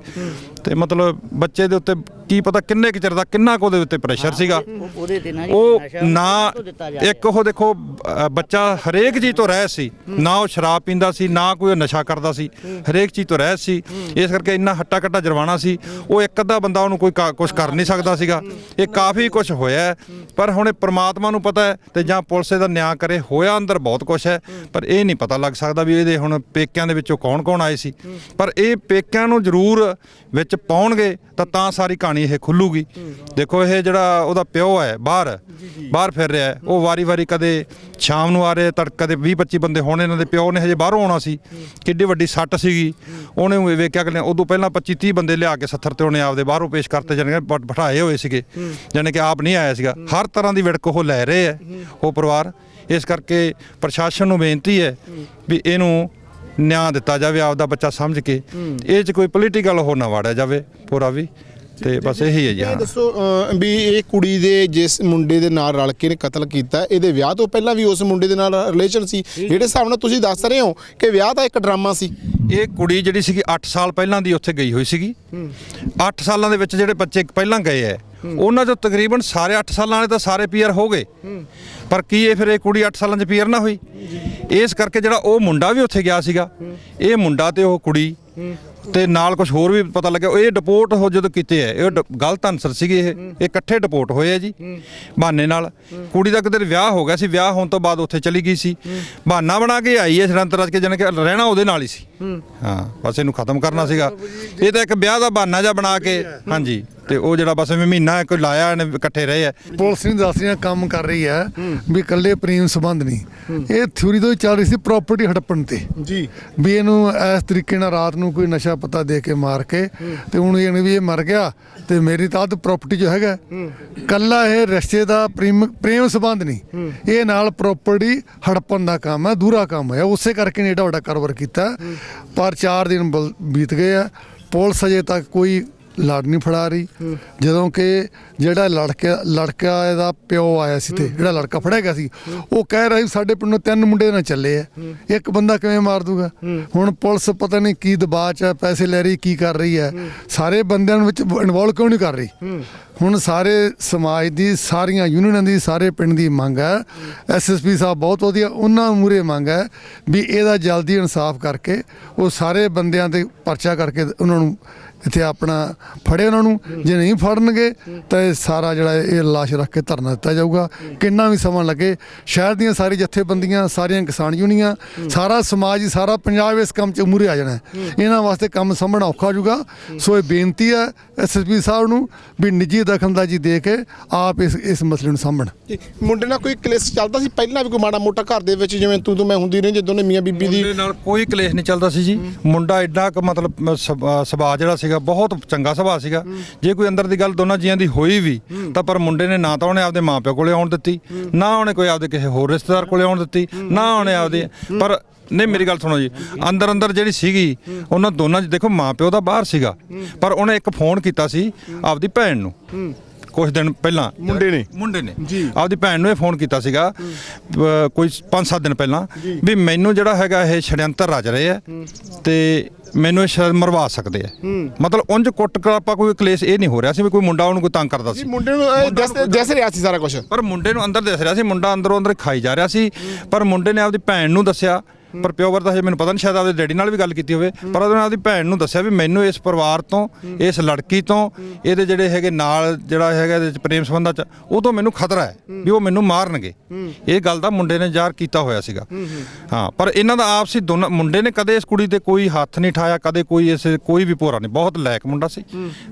Speaker 8: ਤੇ ਮਤਲਬ ਬੱਚੇ ਦੇ ਉੱਤੇ ਕੀ ਪਤਾ ਕਿੰਨੇ ਕੁ ਚਿਰ ਦਾ ਕਿੰਨਾ ਕੁ ਉਹਦੇ ਉੱਤੇ ਪ੍ਰੈਸ਼ਰ ਸੀਗਾ।
Speaker 3: ਉਹ- ਉਹਦੇ ਤੇ ਨਾ ਜੀ
Speaker 8: ਉਹ
Speaker 3: ਨਸ਼ਾ
Speaker 8: ਨਾ
Speaker 3: ਤੋਂ ਦਿੱਤਾ ਜਾ ਰਿਹਾ।
Speaker 8: ਇੱਕ ਉਹ ਦੇਖੋ ਅ, ਬੱਚਾ ਹਰੇਕ ਚੀਜ਼ ਤੋਂ ਰਹਿ ਸੀ। ਨਾ ਉਹ ਸ਼ਰਾਬ ਪੀਂਦਾ ਸੀ ਨਾ ਕੋਈ ਉਹ ਨਸ਼ਾ ਕਰਦਾ ਸੀ। ਹਰੇਕ ਚੀਜ਼ ਤੋਂ ਰਹਿ ਸੀ। ਇਸ ਕਰਕੇ ਇੰਨਾ ਹੱਟਾ ਕੱਟਾ ਜਰਵਾਣਾ ਸੀ। ਉਹ ਇੱਕ ਅੱਧਾ ਬੰਦਾ ਉਹਨੂੰ ਕੋਈ ਕੁਝ ਕਰ ਨਹੀਂ ਸਕਦਾ ਸੀਗਾ। ਇਹ ਕਾਫੀ ਕੁਝ ਹੋਇਆ ਹੈ। ਪਰ ਹੁਣ ਇਹ ਪ੍ਰਮਾਤਮਾ ਨੂੰ ਪਤਾ ਹੈ ਤੇ ਜਾਂ ਪੁਲਿਸ ਇਹਦਾ ਨਿਆਂ ਕਰੇ ਹੋਇਆ ਅੰਦਰ ਬਹੁਤ ਕੁਝ ਹੈ। ਪਰ ਇਹ ਨਹੀਂ ਪਤਾ ਲੱਗ ਸਕਦਾ ਵੀ ਇਹਦੇ ਹੁਣ ਪੇਕਿਆਂ ਦੇ ਵਿੱਚੋਂ ਕੌਣ ਕੌਣ ਆਏ ਸੀ। ਪਰ ਇਹ ਪੇਕਿਆਂ ਨੂੰ ਜ਼ਰੂਰ ਵਿੱਚ ਪਾਉਣਗੇ ਤਾਂ ਤਾਂ ਸਾਰੀ ਕਹਾਣੀ ਇਹ ਖੁੱਲੂਗੀ। ਦੇਖੋ ਇਹ ਜਿਹੜਾ ਉਹਦਾ ਪਿਓ ਹੈ ਬਾਹਰ। ਬਾਹਰ ਫਿਰ ਰਿਹਾ ਹੈ। ਉਹ ਵਾਰੀ-ਵਾਰੀ ਕਦੇ ਸ਼ਾਮ ਨੂੰ ਆ ਰਹੇ ਤੜਕ ਕਦੇ 20-25 ਬੰਦੇ ਹੋਣ ਇਹਨਾਂ ਦੇ ਪਿਓ ਨੇ ਹਜੇ ਬਾਹਰੋਂ ਆਉਣਾ ਸੀ। ਕਿੱਡੀ ਵੱਡੀ ਸੱਟ ਸੀਗੀ। ਉਹਨੇ ਉਹ ਵੇਖਿਆ ਕਿ ਉਦੋਂ ਪਹਿਲਾਂ 25-30 ਬੰਦੇ ਲਿਆ ਕੇ ਸੱਥਰ ਤੇ ਉਹਨੇ ਆਪਦੇ ਬਾਹਰੋਂ ਪੇਸ਼ ਕਰਤੇ ਜਾਣੇ ਬਿਠਾਏ ਹੋਏ ਸੀਗੇ। ਜਾਣੀ ਕਿ ਆਪ ਨਹੀਂ ਆਇਆ ਸੀਗਾ। ਹਰ ਤਰ੍ਹਾਂ ਦੀ ਵਿੜਕ ਉਹ ਲੈ ਰਹੇ ਹੈ ਉਹ ਪਰਿਵਾਰ। ਇਸ ਕਰਕੇ ਪ੍ਰਸ਼ਾਸਨ ਨੂੰ ਬੇਨਤੀ ਹੈ ਵੀ ਇਹਨੂੰ ਨਿਆਂ ਦਿੱਤਾ ਜਾਵੇ ਆਪਦਾ ਬੱਚਾ ਸਮਝ ਕੇ। ਇਹ 'ਚ ਕੋਈ ਪੋਲੀਟੀਕਲ ਉਹ ਨਾ ਵਾੜਿਆ ਜਾਵੇ ਪੂਰਾ ਵੀ। ਤੇ ਬਸ ਇਹੀ ਹੈ ਜੀ
Speaker 1: ਇਹ
Speaker 8: ਹਾਂ।
Speaker 1: ਦੱਸੋ ਅਹ, ਵੀ ਇਹ ਕੁੜੀ ਦੇ ਜਿਸ ਮੁੰਡੇ ਦੇ ਨਾਲ ਰਲ ਕੇ ਨੇ ਕਤਲ ਕੀਤਾ ਇਹਦੇ ਵਿਆਹ ਤੋਂ ਪਹਿਲਾਂ ਵੀ ਉਸ ਮੁੰਡੇ ਦੇ ਨਾਲ ਰਿਲੇਸ਼ਨ ਸੀ? ਜਿਹੜੇ ਹਿਸਾਬ ਨਾਲ ਤੁਸੀਂ ਦੱਸ ਰਹੇ ਹੋ ਕਿ ਵਿਆਹ ਤਾਂ ਇੱਕ ਡਰਾਮਾ ਸੀ।
Speaker 8: ਇਹ ਕੁੜੀ ਜਿਹੜੀ ਸੀਗੀ 8 ਸਾਲ ਪਹਿਲਾਂ ਦੀ ਉੱਥੇ ਗਈ ਹੋਈ ਸੀਗੀ। 8 ਸਾਲਾਂ ਦੇ ਵਿੱਚ ਜਿਹੜੇ ਬੱਚੇ ਪਹਿਲਾਂ ਗਏ ਐ ਉਹਨਾਂ ਚੋਂ ਤਕਰੀਬਨ ਸਾਰੇ 8 ਸਾਲਾਂ ਵਾਲੇ ਤਾਂ ਸਾਰੇ ਪੀਆਰ ਹੋ ਗਏ। ਪਰ ਕੀ ਇਹ ਫਿਰ ਇਹ ਕੁੜੀ 8 ਸਾਲਾਂ 'ਚ ਪੀਆਰ ਨਾ ਹੋਈ? ਇਸ ਕਰਕੇ ਜਿਹੜਾ ਉਹ ਮੁੰਡਾ ਵੀ ਉੱਥੇ ਗਿਆ ਸੀਗਾ ਇਹ ਮੁੰਡਾ ਤੇ ਉਹ ਕੁੜੀ ਤੇ ਨਾਲ ਕੁਝ ਹੋਰ ਵੀ ਪਤਾ ਲੱਗਿਆ ਇਹ ਡਿਪੋਰਟ ਹੋ ਜਦੋਂ ਕੀਤੇ ਆ ਇਹ ਡ- ਗਲਤ ਅਨਸਰ ਸੀਗੇ ਇਹ ਇਹ ਇਕੱਠੇ ਡਿਪੋਰਟ ਹੋਏ ਆ ਜੀ ਬਹਾਨੇ ਨਾਲ। ਕੁੜੀ ਦਾ ਕਿਤੇ ਵਿਆਹ ਹੋ ਗਿਆ ਸੀ ਵਿਆਹ ਹੋਣ ਤੋਂ ਬਾਅਦ ਉੱਥੇ ਚਲੀ ਗਈ ਸੀ। ਬਹਾਨਾ ਬਣਾ ਕੇ ਆਈ ਹੈ ਸ਼ਰੰਤ ਰਚ ਕੇ ਜਾਣੀ ਕਿ ਰਹਿਣਾ ਉਹਦੇ ਨਾਲ ਹੀ ਸੀ। ਹਾਂ। ਬਸ ਇਹਨੂੰ ਖਤਮ ਕਰਨਾ ਸੀਗਾ। ਇਹ ਤਾਂ ਇੱਕ ਵਿਆਹ ਦਾ ਬਹਾਨਾ ਜਿਹਾ ਬਣਾ ਕੇ ਹਾਂਜੀ। ਤੇ ਉਹ ਜਿਹੜਾ ਬਸ ਐਵੇਂ ਮਹੀਨਾ ਕੋਈ ਲਾਇਆ ਇਹਨੇ ਇਕੱਠੇ ਰਹੇ ਆ।
Speaker 9: ਪੁਲਿਸ ਨਹੀਂ ਦੱਸ ਰਹੀ ਹੈ, ਕੰਮ ਕਰ ਰਹੀ ਹੈ ਵੀ ਇਕੱਲੇ ਪ੍ਰੇਮ ਸੰਬੰਧ ਨਹੀਂ। ਇਹ ਥਿਊਰੀ ਤੋਂ ਹੀ ਚੱਲ ਰਹੀ ਸੀ ਪ੍ਰਾਪਰਟੀ ਹੜਪਣ ਤੇ।
Speaker 1: ਜੀ।
Speaker 9: ਵੀ ਇਹਨੂੰ ਇਸ ਤਰੀਕੇ ਨਾਲ ਰਾਤ ਨੂੰ ਕੋਈ ਨਸ਼ਾ ਪਤਾ ਦੇ ਕੇ ਮਾਰ ਕੇ ਤੇ ਹੁਣ ਇਹ ਵੀ ਇਹ ਮਰ ਗਿਆ ਤੇ ਮੇਰੀ ਤਾਂ ਪ੍ਰਾਪਰਟੀ ਜੋ ਹੈਗਾ ਕੱਲਾ ਇਹ ਰਿਸ਼ਤੇ ਦਾ ਪ੍ਰੇਮ ਪ੍ਰੇਮ ਸੰਬੰਧ ਨਹੀਂ। ਇਹ ਨਾਲ ਪ੍ਰਾਪਰਟੀ ਹੜਪਣ ਦਾ ਕੰਮ ਹੈ ਦੂਰਾ ਕੰਮ ਹੈ ਉਸੇ ਕਰਕੇ ਨੇ ਏਡਾ ਵੱਡਾ ਕਾਰੋਬਾਰ ਕੀਤਾ। ਪਰ 4 ਦਿਨ ਬੀਤ ਗਏ ਆ। ਪੁਲਿਸ ਅਜੇ ਤੱਕ ਕੋਈ ਲੜ ਨਹੀਂ ਫੜਾ ਰਹੀ ਜਦੋਂ ਕਿ ਜਿਹੜਾ ਲੜਕਾ ਲੜਕਾ ਇਹਦਾ ਪਿਓ ਆਇਆ ਸੀ ਤੇ ਜਿਹੜਾ ਲੜਕਾ ਫੜਿਆ ਗਿਆ ਸੀ, ਉਹ ਕਹਿ ਰਿਹਾ ਸੀ ਸਾਡੇ ਪਿੰਡੋਂ ਤਿੰਨ ਮੁੰਡੇ ਨਾਲ ਚੱਲੇ ਆ। ਇੱਕ ਬੰਦਾ ਕਿਵੇਂ ਮਾਰ ਦੂਗਾ? ਹੁਣ ਪੁਲਿਸ ਪਤਾ ਨਹੀਂ ਕੀ ਦਬਾਅ ਚ ਹੈ ਪੈਸੇ ਲੈ ਰਹੀ, ਕੀ ਕਰ ਰਹੀ ਹੈ। ਸਾਰੇ ਬੰਦਿਆਂ ਨੂੰ ਵਿੱਚ ਇਨਵੋਲਵ ਕਿਉਂ ਨਹੀਂ ਕਰ ਰਹੀ? ਹੁਣ ਸਾਰੇ ਸਮਾਜ ਦੀ, ਸਾਰੀਆਂ ਯੂਨੀਅਨਾਂ ਦੀ, ਸਾਰੇ ਪਿੰਡ ਦੀ ਮੰਗ ਹੈ। ਐਸਐਸਪੀ ਸਾਹਿਬ ਬਹੁਤ ਵਧੀਆ, ਉਹਨਾਂ ਮੂਰੇ ਮੰਗ ਹੈ ਵੀ ਇਹਦਾ ਜਲਦੀ ਇਨਸਾਫ ਕਰਕੇ ਉਹ ਸਾਰੇ ਬੰਦਿਆਂ ਤੇ ਪਰਚਾ ਕਰਕੇ ਉਹਨਾਂ ਨੂੰ ਇੱਥੇ ਆਪਣਾ ਫੜੇ ਉਹਨਾਂ ਨੂੰ। ਜੇ ਨਹੀਂ ਫੜਨਗੇ ਤਾਂ ਇਹ ਸਾਰਾ ਜਿਹੜਾ ਇਹ ਲਾਸ਼ ਰੱਖ ਕੇ ਧਰਨਾ ਦਿੱਤਾ ਜਾਊਗਾ। ਕਿੰਨਾ ਵੀ ਸਮਾਂ ਲੱਗੇ ਸ਼ਹਿਰ ਦੀਆਂ ਸਾਰੀ ਜਥੇਬੰਦੀਆਂ ਸਾਰੀਆਂ ਕਿਸਾਨ ਯੂਨੀਆਂ ਸਾਰਾ ਸਮਾਜ ਹੀ ਸਾਰਾ ਪੰਜਾਬ ਇਸ ਕੰਮ 'ਚ ਮੂਰੇ ਆ ਜਾਣਾ ਹੈ। ਇਹਨਾਂ ਵਾਸਤੇ ਕੰਮ ਸੰਭਣਾ ਔਖਾ ਹੋ ਜਾਊਗਾ। ਸੋ ਇਹ ਬੇਨਤੀ ਹੈ ਐਸਐਸਪੀ ਸਾਹਿਬ ਨੂੰ ਵੀ ਨਿੱਜੀ ਦਖਲਅੰਦਾਜ਼ੀ ਦੇ ਕੇ ਆਪ ਇਸ ਇਸ ਮਸਲੇ ਨੂੰ ਸਾਂਭਣ।
Speaker 1: ਮੁੰਡੇ ਨਾਲ ਕੋਈ ਕਲੇਸ਼ ਚੱਲਦਾ ਸੀ? ਪਹਿਲਾਂ ਵੀ ਕੋਈ ਮਾੜਾ ਮੋਟਾ ਘਰ ਦੇ ਵਿੱਚ ਜਿਵੇਂ ਤੂੰ ਤੂੰ ਮੈਂ ਹੁੰਦੀ ਰਹੀ ਜਦੋਂ ਨੇ ਮੀਆਂ ਬੀਬੀ ਦੀ
Speaker 8: ਮੁੰਡੇ ਨਾਲ ਕੋਈ ਕਲੇਸ਼ ਨਹੀਂ ਚੱਲਦਾ ਸੀ ਜੀ। ਮੁੰਡਾ ਐਡਾ ਕੁ ਮਤਲਬ ਸੁਭਾਅ ਜਿਹੜਾ ਸੀਗਾ ਬਹੁਤ ਚੰਗਾ ਸੁਭਾਅ ਸੀਗਾ। ਜੇ ਕੋਈ ਅੰਦਰ ਦੀ ਗੱਲ ਦੋਨਾਂ ਜੀਆਂ ਦੀ ਹੋਈ ਵੀ ਤਾਂ ਪਰ ਮੁੰਡੇ ਨੇ ਨਾ ਤਾਂ ਉਹਨੇ ਆਪਦੇ ਮਾਪਿਓ ਕੋਲੇ ਆਉਣ ਦਿੱਤੀ ਨਾ ਉਹਨੇ ਕੋਈ ਆਪਦੇ ਕਿਸੇ ਹੋਰ ਰਿਸ਼ਤੇਦਾਰ ਕੋਲੇ ਆਉਣ ਦਿੱਤੀ ਨਾ ਉਹਨੇ ਆਪਦੇ ਪਰ ਨਹੀਂ ਮੇਰੀ ਗੱਲ ਸੁਣੋ ਜੀ ਅੰਦਰ ਅੰਦਰ ਜਿਹੜੀ ਸੀਗੀ ਉਹਨਾਂ ਦੋਨਾਂ 'ਚ ਦੇਖੋ ਮਾਪਿਓ ਦਾ ਬਾਹਰ ਸੀਗਾ। ਪਰ ਉਹਨੇ ਇੱਕ ਫੋਨ ਕੀਤਾ ਸੀ ਆਪਦੀ ਭੈਣ ਨੂੰ। ਕੁਝ ਦਿਨ ਪਹਿਲਾਂ
Speaker 1: ਮੁੰਡੇ ਨੇ?
Speaker 8: ਮੁੰਡੇ ਨੇ। ਆਪਦੀ ਭੈਣ ਨੂੰ ਇਹ ਫੋਨ ਕੀਤਾ ਸੀਗਾ ਅ, ਕੋਈ 5-7 ਦਿਨ ਪਹਿਲਾਂ ਵੀ ਮੈਨੂੰ ਜਿਹੜਾ ਹੈਗਾ ਇਹ ਛੜਯੰਤਰ ਰਚ ਰਹੇ ਆ ਤੇ ਮੈਨੂੰ ਇਹ ਸ਼ਾਇਦ ਮਰਵਾ ਸਕਦੇ ਆ। ਮਤਲਬ ਉਂਝ ਕੁੱਟ ਕਰ ਆਪਾਂ ਕੋਈ ਕਲੇਸ਼ ਇਹ ਨਹੀਂ ਹੋ ਰਿਹਾ ਸੀ ਵੀ ਕੋਈ ਮੁੰਡਾ ਉਹਨੂੰ ਕੋਈ ਤੰਗ ਕਰਦਾ ਸੀ।
Speaker 1: ਮੁੰਡੇ ਨੂੰ ਇਹ ਦੱਸ ਦੱਸ ਰਿਹਾ ਸੀ ਸਾਰਾ ਕੁਝ
Speaker 8: ਪਰ ਮੁੰਡੇ ਨੂੰ ਅੰਦਰ ਦਿਸ ਰਿਹਾ ਸੀ ਮੁੰਡਾ ਅੰਦਰੋਂ ਅੰਦਰ ਖਾਈ ਜਾ ਰਿਹਾ ਸੀ। ਪਰ ਮੁੰਡੇ ਨੇ ਆਪਦੀ ਭੈਣ ਨੂੰ ਦੱਸਿਆ ਪਰ ਪਿਓ ਵਰ ਤਾਂ ਹਜੇ ਮੈਨੂੰ ਪਤਾ ਨਹੀਂ ਸ਼ਾਇਦ ਆਪਦੇ ਡੈਡੀ ਨਾਲ ਵੀ ਗੱਲ ਕੀਤੀ ਹੋਵੇ। ਪਰ ਉਹਨੇ ਆਪਦੀ ਭੈਣ ਨੂੰ ਦੱਸਿਆ ਵੀ ਮੈਨੂੰ ਇਸ ਪਰਿਵਾਰ ਤੋਂ ਇਸ ਲੜਕੀ ਤੋਂ ਇਹਦੇ ਜਿਹੜੇ ਹੈਗੇ ਨਾਲ ਜਿਹੜਾ ਹੈਗਾ ਇਹਦੇ ਚ ਪ੍ਰੇਮ ਸੰਬੰਧਾਂ ਚ ਉਹ ਤੋਂ ਮੈਨੂੰ ਖਤਰਾ ਹੈ ਵੀ ਉਹ ਮੈਨੂੰ ਮਾਰਨਗੇ। ਇਹ ਗੱਲ ਦਾ ਮੁੰਡੇ ਨੇ ਜ਼ਾਹਰ ਕੀਤਾ ਹੋਇਆ ਸੀਗਾ। ਹਾਂ ਪਰ ਇਹਨਾਂ ਦਾ ਆਪਸੀ ਦੋਨਾਂ ਮੁੰਡੇ ਨੇ ਕਦੇ ਇਸ ਕੁੜੀ ਤੇ ਕੋਈ ਹੱਥ ਨਹੀਂ ਠਾਇਆ ਕਦੇ ਕੋਈ ਇਸ ਕੋਈ ਵੀ ਭੋਰਾ ਨਹੀਂ ਬਹੁਤ ਲਾਇਕ ਮੁੰਡਾ ਸੀ।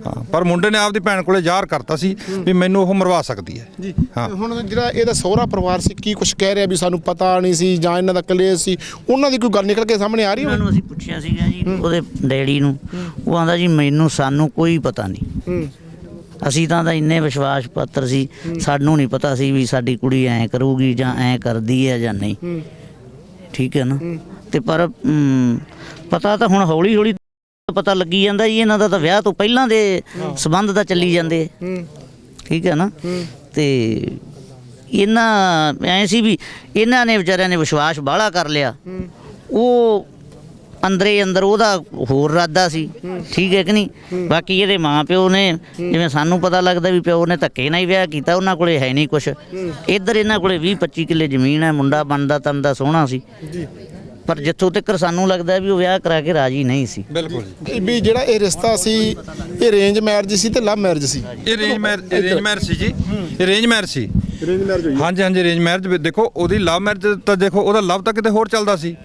Speaker 8: ਹਾਂ ਪਰ ਮੁੰਡੇ ਨੇ ਆਪਦੀ ਭੈਣ ਕੋਲੇ ਜ਼ਾਹਰ ਕਰਤਾ ਸੀ ਵੀ ਮੈਨੂੰ ਉਹ ਮਰਵਾ ਸਕਦੀ ਹੈ।
Speaker 1: ਜੀ
Speaker 8: ਹਾਂ।
Speaker 1: ਹੁਣ ਜਿਹੜਾ ਇਹਦਾ ਸਹੁਰਾ ਪਰਿਵਾਰ ਸੀ ਕੀ ਕੁਝ ਕਹਿ ਰਿਹਾ ਵੀ ਸਾਨੂੰ ਪਤਾ ਨਹੀਂ ਸੀ ਜਾਂ ਇਹਨਾਂ ਦਾ ਕਲੇਸ਼ ਸੀ ਉਹਨਾਂ ਦੀ ਕੋਈ ਗੱਲ ਨਿਕਲ ਕੇ ਸਾਹਮਣੇ ਆ ਰਹੀ
Speaker 3: ਉਹਨਾਂ ਨੂੰ ਅਸੀਂ ਪੁੱਛਿਆ ਸੀਗਾ ਜੀ ਉਹਦੇ ਡੈਡੀ ਨੂੰ। ਉਹ ਆਂਦਾ ਜੀ ਮੈਨੂੰ ਸਾਨੂੰ ਕੋਈ ਪਤਾ ਨਹੀਂ।
Speaker 1: ਹੂੰ।
Speaker 3: ਅਸੀਂ ਤਾਂ ਤਾਂ ਇੰਨੇ ਵਿਸ਼ਵਾਸ ਪਾਤਰ ਸੀ ਸਾਨੂੰ ਨਹੀਂ ਪਤਾ ਸੀ ਵੀ ਸਾਡੀ ਕੁੜੀ ਐਂ ਕਰੂਗੀ ਜਾਂ ਐਂ ਕਰਦੀ ਹੈ ਜਾਂ ਨਹੀਂ। ਠੀਕ ਹੈ ਨਾ? ਤੇ ਪਰ ਮ, ਪਤਾ ਤਾਂ ਹੁਣ ਹੌਲੀ ਹੌਲੀ ਪਤਾ ਲੱਗੀ ਜਾਂਦਾ ਜੀ ਇਹਨਾਂ ਦਾ ਤਾਂ ਵਿਆਹ ਤੋਂ ਪਹਿਲਾਂ ਦੇ ਸਬੰਧ ਤਾਂ ਚੱਲੀ ਜਾਂਦੇ। ਠੀਕ ਹੈ ਨਾ? ਤੇ ਇਹਨਾਂ ਐ ਸੀ ਵੀ ਇਹਨਾਂ ਨੇ ਵਿਚਾਰਿਆਂ ਨੇ ਵਿਸ਼ਵਾਸ ਬਾਹਲਾ ਕਰ ਲਿਆ। ਉਹ ਅੰਦਰੇ ਅੰਦਰ ਉਹਦਾ ਹੋਰ ਇਰਾਦਾ ਸੀ ਠੀਕ ਹੈ ਕਿ ਨਹੀਂ? ਬਾਕੀ ਇਹਦੇ ਮਾਂ ਪਿਓ ਨੇ ਜਿਵੇਂ ਸਾਨੂੰ ਪਤਾ ਲੱਗਦਾ ਵੀ ਪਿਓ ਨੇ ਧੱਕੇ ਨਾਲ ਹੀ ਵਿਆਹ ਕੀਤਾ ਉਹਨਾਂ ਕੋਲੇ ਹੈ ਨਹੀਂ ਕੁਛ। ਇੱਧਰ ਇਹਨਾਂ ਕੋਲੇ 20 25 ਕਿੱਲੇ ਜ਼ਮੀਨ ਹੈ ਮੁੰਡਾ ਬਣਦਾ ਤੰਦਾ ਸੋਹਣਾ ਸੀ। ਪਰ ਜਿੱਥੋਂ ਤੱਕ ਸਾਨੂੰ ਲੱਗਦਾ ਵੀ ਉਹ ਵਿਆਹ ਕਰਾ ਕੇ ਰਾਜੀ ਨਹੀਂ ਸੀ।
Speaker 8: ਬਿਲਕੁਲ
Speaker 1: ਵੀ ਜਿਹੜਾ ਇਹ ਰਿਸ਼ਤਾ ਸੀ ਇਹ ਰੇਂਜ ਮੈਰਿਜ ਸੀ ਤੇ ਲਵ ਮੈਰਿਜ ਸੀ?
Speaker 8: ਇਹ ਰੇਂਜ ਮੈਰਿਜ ਸੀ ਜੀ। ਇਹ ਰੇਂਜ ਮੈਰਿਜ ਸੀ।
Speaker 1: ਰੇਂਜ ਮੈਰਿਜ ਹੋਈ
Speaker 8: ਹਾਂਜੀ ਹਾਂਜੀ ਰੇਂਜ ਮੈਰਿਜ ਦੇਖੋ ਉਹਦੀ ਲਵ ਮੈਰਿਜ ਤਾਂ ਦੇਖੋ ਉਹਦਾ ਲਵ ਤਾਂ ਕਿਤੇ ਹੋਰ ਚੱਲਦਾ ਸੀ।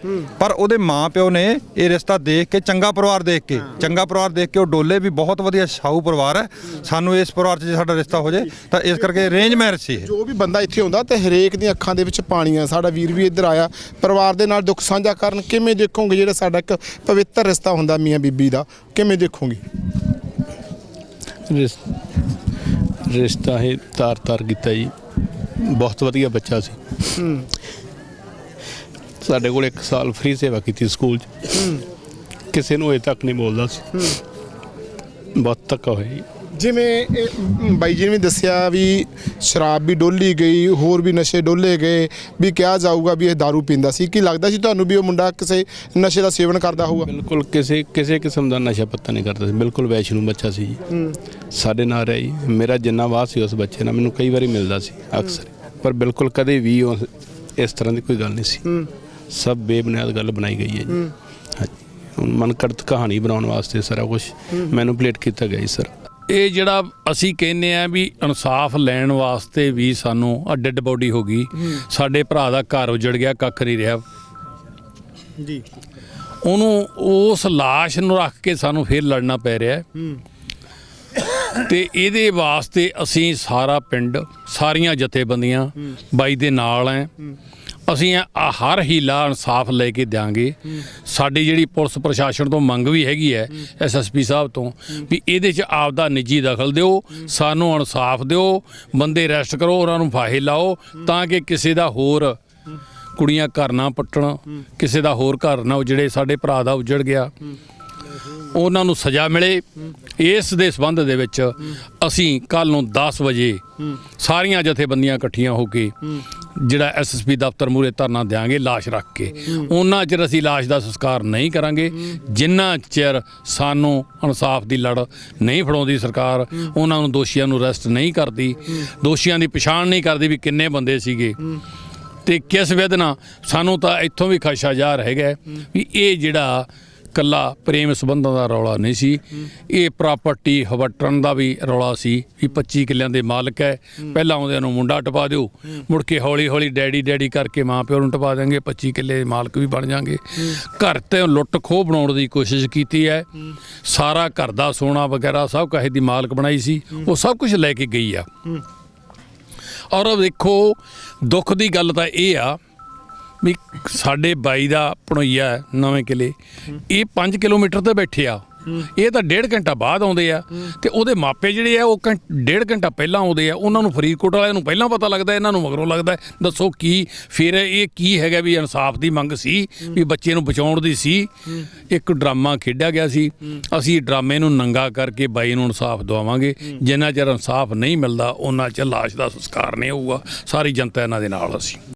Speaker 8: ਪਰ ਉਹਦੇ ਮਾਂ ਪਿਓ ਨੇ ਇਹ ਰਿਸ਼ਤਾ ਦੇਖ ਕੇ ਚੰਗਾ ਪਰਿਵਾਰ ਦੇਖ ਕੇ ਚੰਗਾ ਪਰਿਵਾਰ ਦੇਖ ਕੇ ਉਹ ਡੋਲੇ ਵੀ ਬਹੁਤ ਵਧੀਆ ਸ਼ਾਹੂ ਪਰਿਵਾਰ ਹੈ। ਸਾਨੂੰ ਇਸ ਪਰਿਵਾਰ 'ਚ ਜੇ ਸਾਡਾ ਰਿਸ਼ਤਾ ਹੋ ਜੇ ਤਾਂ ਇਸ ਕਰਕੇ ਰੇਂਜ ਮੈਰਿਜ ਸੀ ਇਹ।
Speaker 1: ਜੋ ਵੀ ਬੰਦਾ ਇੱਥੇ ਹੁੰਦਾ ਤੇ ਹਰੇਕ ਦੀਆਂ ਅੱਖਾਂ ਦੇ ਵਿੱਚ ਪਾਣੀ ਆ ਸਾਡਾ ਵੀਰ ਵੀ ਇੱਧਰ ਆਇਆ। ਪਰਿਵਾਰ ਦੇ ਨਾਲ ਦੁੱਖ ਸਾਂਝਾ ਕਰਨ ਕਿਵੇਂ ਦੇਖੋਗੇ ਜਿਹੜਾ ਸਾਡਾ ਇੱਕ ਪਵਿੱਤਰ ਰਿਸ਼ਤਾ ਹੁੰਦਾ ਮੀਆਂ ਬੀਬੀ ਦਾ? ਕਿਵੇਂ ਦੇਖੋਗੇ?
Speaker 10: ਰਿਸ- ਰਿਸ਼ਤਾ ਹੀ ਤਾਰ ਤਾਰ ਕੀਤਾ ਜੀ। ਬਹੁਤ ਵਧੀਆ ਬੱਚਾ ਸੀ। ਸਾਡੇ ਕੋਲ ਇੱਕ ਸਾਲ ਫ੍ਰੀ ਸੇਵਾ ਕੀਤੀ ਸਕੂਲ 'ਚ। ਕਿਸੇ ਨੂੰ ਅਜੇ ਤੱਕ ਨਹੀਂ ਬੋਲਦਾ ਸੀ। ਬਹੁਤ ਧੱਕਾ ਹੋਇਆ ਜੀ।
Speaker 1: ਜਿਵੇਂ ਇਹ ਬਾਈ ਜੀ ਨੇ ਵੀ ਦੱਸਿਆ ਵੀ ਸ਼ਰਾਬ ਵੀ ਡੋਲੀ ਗਈ ਹੋਰ ਵੀ ਨਸ਼ੇ ਡੋਲੇ ਗਏ ਵੀ ਕਿਹਾ ਜਾਊਗਾ ਵੀ ਇਹ दारू ਪੀਂਦਾ ਸੀ। ਕੀ ਲੱਗਦਾ ਸੀ ਤੁਹਾਨੂੰ ਵੀ ਉਹ ਮੁੰਡਾ ਕਿਸੇ ਨਸ਼ੇ ਦਾ ਸੇਵਨ ਕਰਦਾ ਹੋਊਗਾ?
Speaker 10: ਬਿਲਕੁਲ ਕਿਸੇ ਕਿਸੇ ਕਿਸਮ ਦਾ ਨਸ਼ਾ ਪੱਤਾ ਨਹੀਂ ਕਰਦਾ ਸੀ। ਬਿਲਕੁਲ ਵੈਸ਼ਨੂ ਬੱਚਾ ਸੀ ਜੀ। ਸਾਡੇ ਨਾਲ ਰਿਹਾ ਜੀ। ਮੇਰਾ ਜਿੰਨਾ ਵਾਹ ਸੀ ਉਸ ਬੱਚੇ ਨਾਲ ਮੈਨੂੰ ਕਈ ਵਾਰੀ ਮਿਲਦਾ ਸੀ ਅਕਸਰ। ਪਰ ਬਿਲਕੁਲ ਕਦੇ ਵੀ ਉਸ- ਇਸ ਤਰ੍ਹਾਂ ਦੀ ਕੋਈ ਗੱਲ ਨਹੀਂ ਸੀ। ਸਭ ਬੇਬੁਨਿਆਦ ਗੱਲ ਬਣਾਈ ਗਈ ਹੈ ਜੀ। ਹਾਂਜੀ। ਮਨਕੜਤ ਕਹਾਣੀ ਬਣਾਉਣ ਵਾਸਤੇ ਸਾਰਾ ਕੁਝ ਮੈਨੂਪਲੇਟ ਕੀਤਾ ਗਿਆ ਜੀ ਸਰ।
Speaker 11: ਇਹ ਜਿਹੜਾ ਅਸੀਂ ਕਹਿੰਨੇ ਆ ਵੀ ਇਨਸਾਫ ਲੈਣ ਵਾਸਤੇ ਵੀ ਸਾਨੂੰ ਆ ਡੈੱਡ ਬੋਡੀ ਹੋ ਗਈ। ਸਾਡੇ ਭਰਾ ਦਾ ਘਰ ਉਜੜ ਗਿਆ ਕੱਖ ਨਹੀਂ ਰਿਹਾ।
Speaker 1: ਜੀ।
Speaker 11: ਉਹਨੂੰ ਉਸ লাশ ਨੂੰ ਰੱਖ ਕੇ ਸਾਨੂੰ ਫੇਰ ਲੜਨਾ ਪੈ ਰਿਹਾ। ਤੇ ਇਹਦੇ ਵਾਸਤੇ ਅਸੀਂ ਸਾਰਾ ਪਿੰਡ ਸਾਰੀਆਂ ਜਥੇਬੰਦੀਆਂ ਬਾਈ ਦੇ ਨਾਲ ਐ ਅਸੀਂ ਆ ਹਰ ਹੀਲਾ ਇਨਸਾਫ ਲੈ ਕੇ ਦਿਆਂਗੇ। ਸਾਡੀ ਜਿਹੜੀ ਪੁਲਿਸ ਪ੍ਰਸ਼ਾਸਨ ਤੋਂ ਮੰਗ ਵੀ ਹੈਗੀ ਹੈ ਐਸਐਸਪੀ ਸਾਹਿਬ ਤੋਂ, ਵੀ ਇਹਦੇ 'ਚ ਆਪਦਾ ਨਿੱਜੀ ਦਖਲ ਦਿਓ, ਸਾਨੂੰ ਇਨਸਾਫ ਦਿਓ, ਬੰਦੇ ਅਰੈਸਟ ਕਰੋ, ਉਹਨਾਂ ਨੂੰ ਫਾਹੇ ਲਾਓ, ਤਾਂ ਕਿ ਕਿਸੇ ਦਾ ਹੋਰ ਕੁੜੀਆਂ ਘਰ ਨਾ ਪੱਟਣ, ਕਿਸੇ ਦਾ ਹੋਰ ਘਰ ਨਾ ਉਜੜੇ, ਸਾਡੇ ਭਰਾ ਦਾ ਉਜੜ ਗਿਆ। ਉਹਨਾਂ ਨੂੰ ਸਜ਼ਾ ਮਿਲੇ। ਇਸ ਦੇ ਸਬੰਧ ਦੇ ਵਿੱਚ ਅਸੀਂ ਕੱਲ ਨੂੰ 10 ਵਜੇ ਸਾਰੀਆਂ ਜਥੇਬੰਦੀਆਂ ਇਕੱਠੀਆਂ ਹੋ ਕੇ ਜਿਹੜਾ ਐਸਐਸਪੀ ਦਫ਼ਤਰ ਮੂਰੇ ਧਰਨਾ ਦੇਾਂਗੇ লাশ ਰੱਖ ਕੇ ਉਹਨਾਂ ਚਿਰ ਅਸੀਂ লাশ ਦਾ ਸੰਸਕਾਰ ਨਹੀਂ ਕਰਾਂਗੇ ਜਿੰਨਾ ਚਿਰ ਸਾਨੂੰ ਇਨਸਾਫ ਦੀ ਲੜ ਨਹੀਂ ਫੜਾਉਂਦੀ ਸਰਕਾਰ ਉਹਨਾਂ ਨੂੰ ਦੋਸ਼ੀਆਂ ਨੂੰ ਅਰੈਸਟ ਨਹੀਂ ਕਰਦੀ ਦੋਸ਼ੀਆਂ ਦੀ ਪਛਾਣ ਨਹੀਂ ਕਰਦੀ ਵੀ ਕਿੰਨੇ ਬੰਦੇ ਸੀਗੇ ਤੇ ਕਿਸ ਵਿਧਨਾ ਸਾਨੂੰ ਤਾਂ ਇੱਥੋਂ ਵੀ ਖਦਸ਼ਾ ਜ਼ਾਹਰ ਹੈਗਾ ਹੈ ਵੀ ਇਹ ਜਿਹੜਾ ਕੱਲਾ ਪ੍ਰੇਮ ਸੰਬੰਧਾਂ ਦਾ ਰੌਲਾ ਨਹੀਂ ਸੀ। ਇਹ ਪ੍ਰਾਪਰਟੀ ਹਵਟਣ ਦਾ ਵੀ ਰੌਲਾ ਸੀ ਵੀ 25 ਕਿੱਲਿਆਂ ਦੇ ਮਾਲਕ ਹੈ। ਪਹਿਲਾਂ ਆਉਂਦਿਆਂ ਨੂੰ ਮੁੰਡਾ ਟਪਾ ਦਿਓ। ਮੁੜ ਕੇ ਹੌਲੀ ਹੌਲੀ ਡੈਡੀ ਡੈਡੀ ਕਰਕੇ ਮਾਂ ਪਿਓ ਨੂੰ ਟਪਾ ਦੇਣਗੇ 25 ਕਿੱਲੇ ਦੇ ਮਾਲਕ ਵੀ ਬਣ ਜਾਣਗੇ ਘਰ ਤੇ ਲੁੱਟ ਖੋਹ ਬਣਾਉਣ ਦੀ ਕੋਸ਼ਿਸ਼ ਕੀਤੀ ਹੈ। ਸਾਰਾ ਘਰ ਦਾ ਸੋਨਾ ਵਗੈਰਾ ਸਭ ਕਹੇ ਦੀ ਮਾਲਕ ਬਣਾਈ ਸੀ। ਉਹ ਸਭ ਕੁਝ ਲੈ ਕੇ ਗਈ ਆ। ਔਰ ਦੇਖੋ, ਦੁੱਖ ਦੀ ਗੱਲ ਤਾਂ ਇਹ ਆ ਵੀ ਸਾਡੇ ਬਾਈ ਦਾ ਪਣੋਈਆ ਨਵੇਂ ਕਿਲੇ। ਇਹ 5 ਕਿਲੋਮੀਟਰ ਤੇ ਬੈਠੇ ਆ। ਇਹ ਤਾਂ ਡੇਢ ਘੰਟਾ ਬਾਅਦ ਆਉਂਦੇ ਆ। ਤੇ ਉਹਦੇ ਮਾਪੇ ਜਿਹੜੇ ਆ, ਉਹ ਘੰ- ਡੇਢ ਘੰਟਾ ਪਹਿਲਾਂ ਆਉਂਦੇ ਆ। ਉਹਨਾਂ ਨੂੰ ਫਰੀਦਕੋਟ ਵਾਲਿਆਂ ਨੂੰ ਪਹਿਲਾਂ ਪਤਾ ਲੱਗਦਾ, ਇਹਨਾਂ ਨੂੰ ਮਗਰੋਂ ਲੱਗਦਾ। ਦੱਸੋ ਕੀ, ਫਿਰ ਇਹ ਕੀ ਹੈਗਾ ਵੀ ਇਨਸਾਫ ਦੀ ਮੰਗ ਸੀ, ਵੀ ਬੱਚੇ ਨੂੰ ਬਚਾਉਣ ਦੀ ਸੀ। ਇੱਕ ਡਰਾਮਾ ਖੇਡਿਆ ਗਿਆ ਸੀ। ਅਸੀਂ ਡਰਾਮੇ ਨੂੰ ਨੰਗਾ ਕਰਕੇ ਬਾਈ ਨੂੰ ਇਨਸਾਫ ਦਵਾਵਾਂਗੇ। ਜਿੰਨਾ ਚਿਰ ਇਨਸਾਫ ਨਹੀਂ ਮਿਲਦਾ ਉਹਨਾਂ ਚਿਰ ਲਾਸ਼ ਦਾ ਸੰਸਕਾਰ ਨਹੀਂ ਹੋਊਗਾ। ਸਾਰੀ ਜਨਤਾ ਇਹਨਾਂ ਦੇ ਨਾਲ ਅਸੀਂ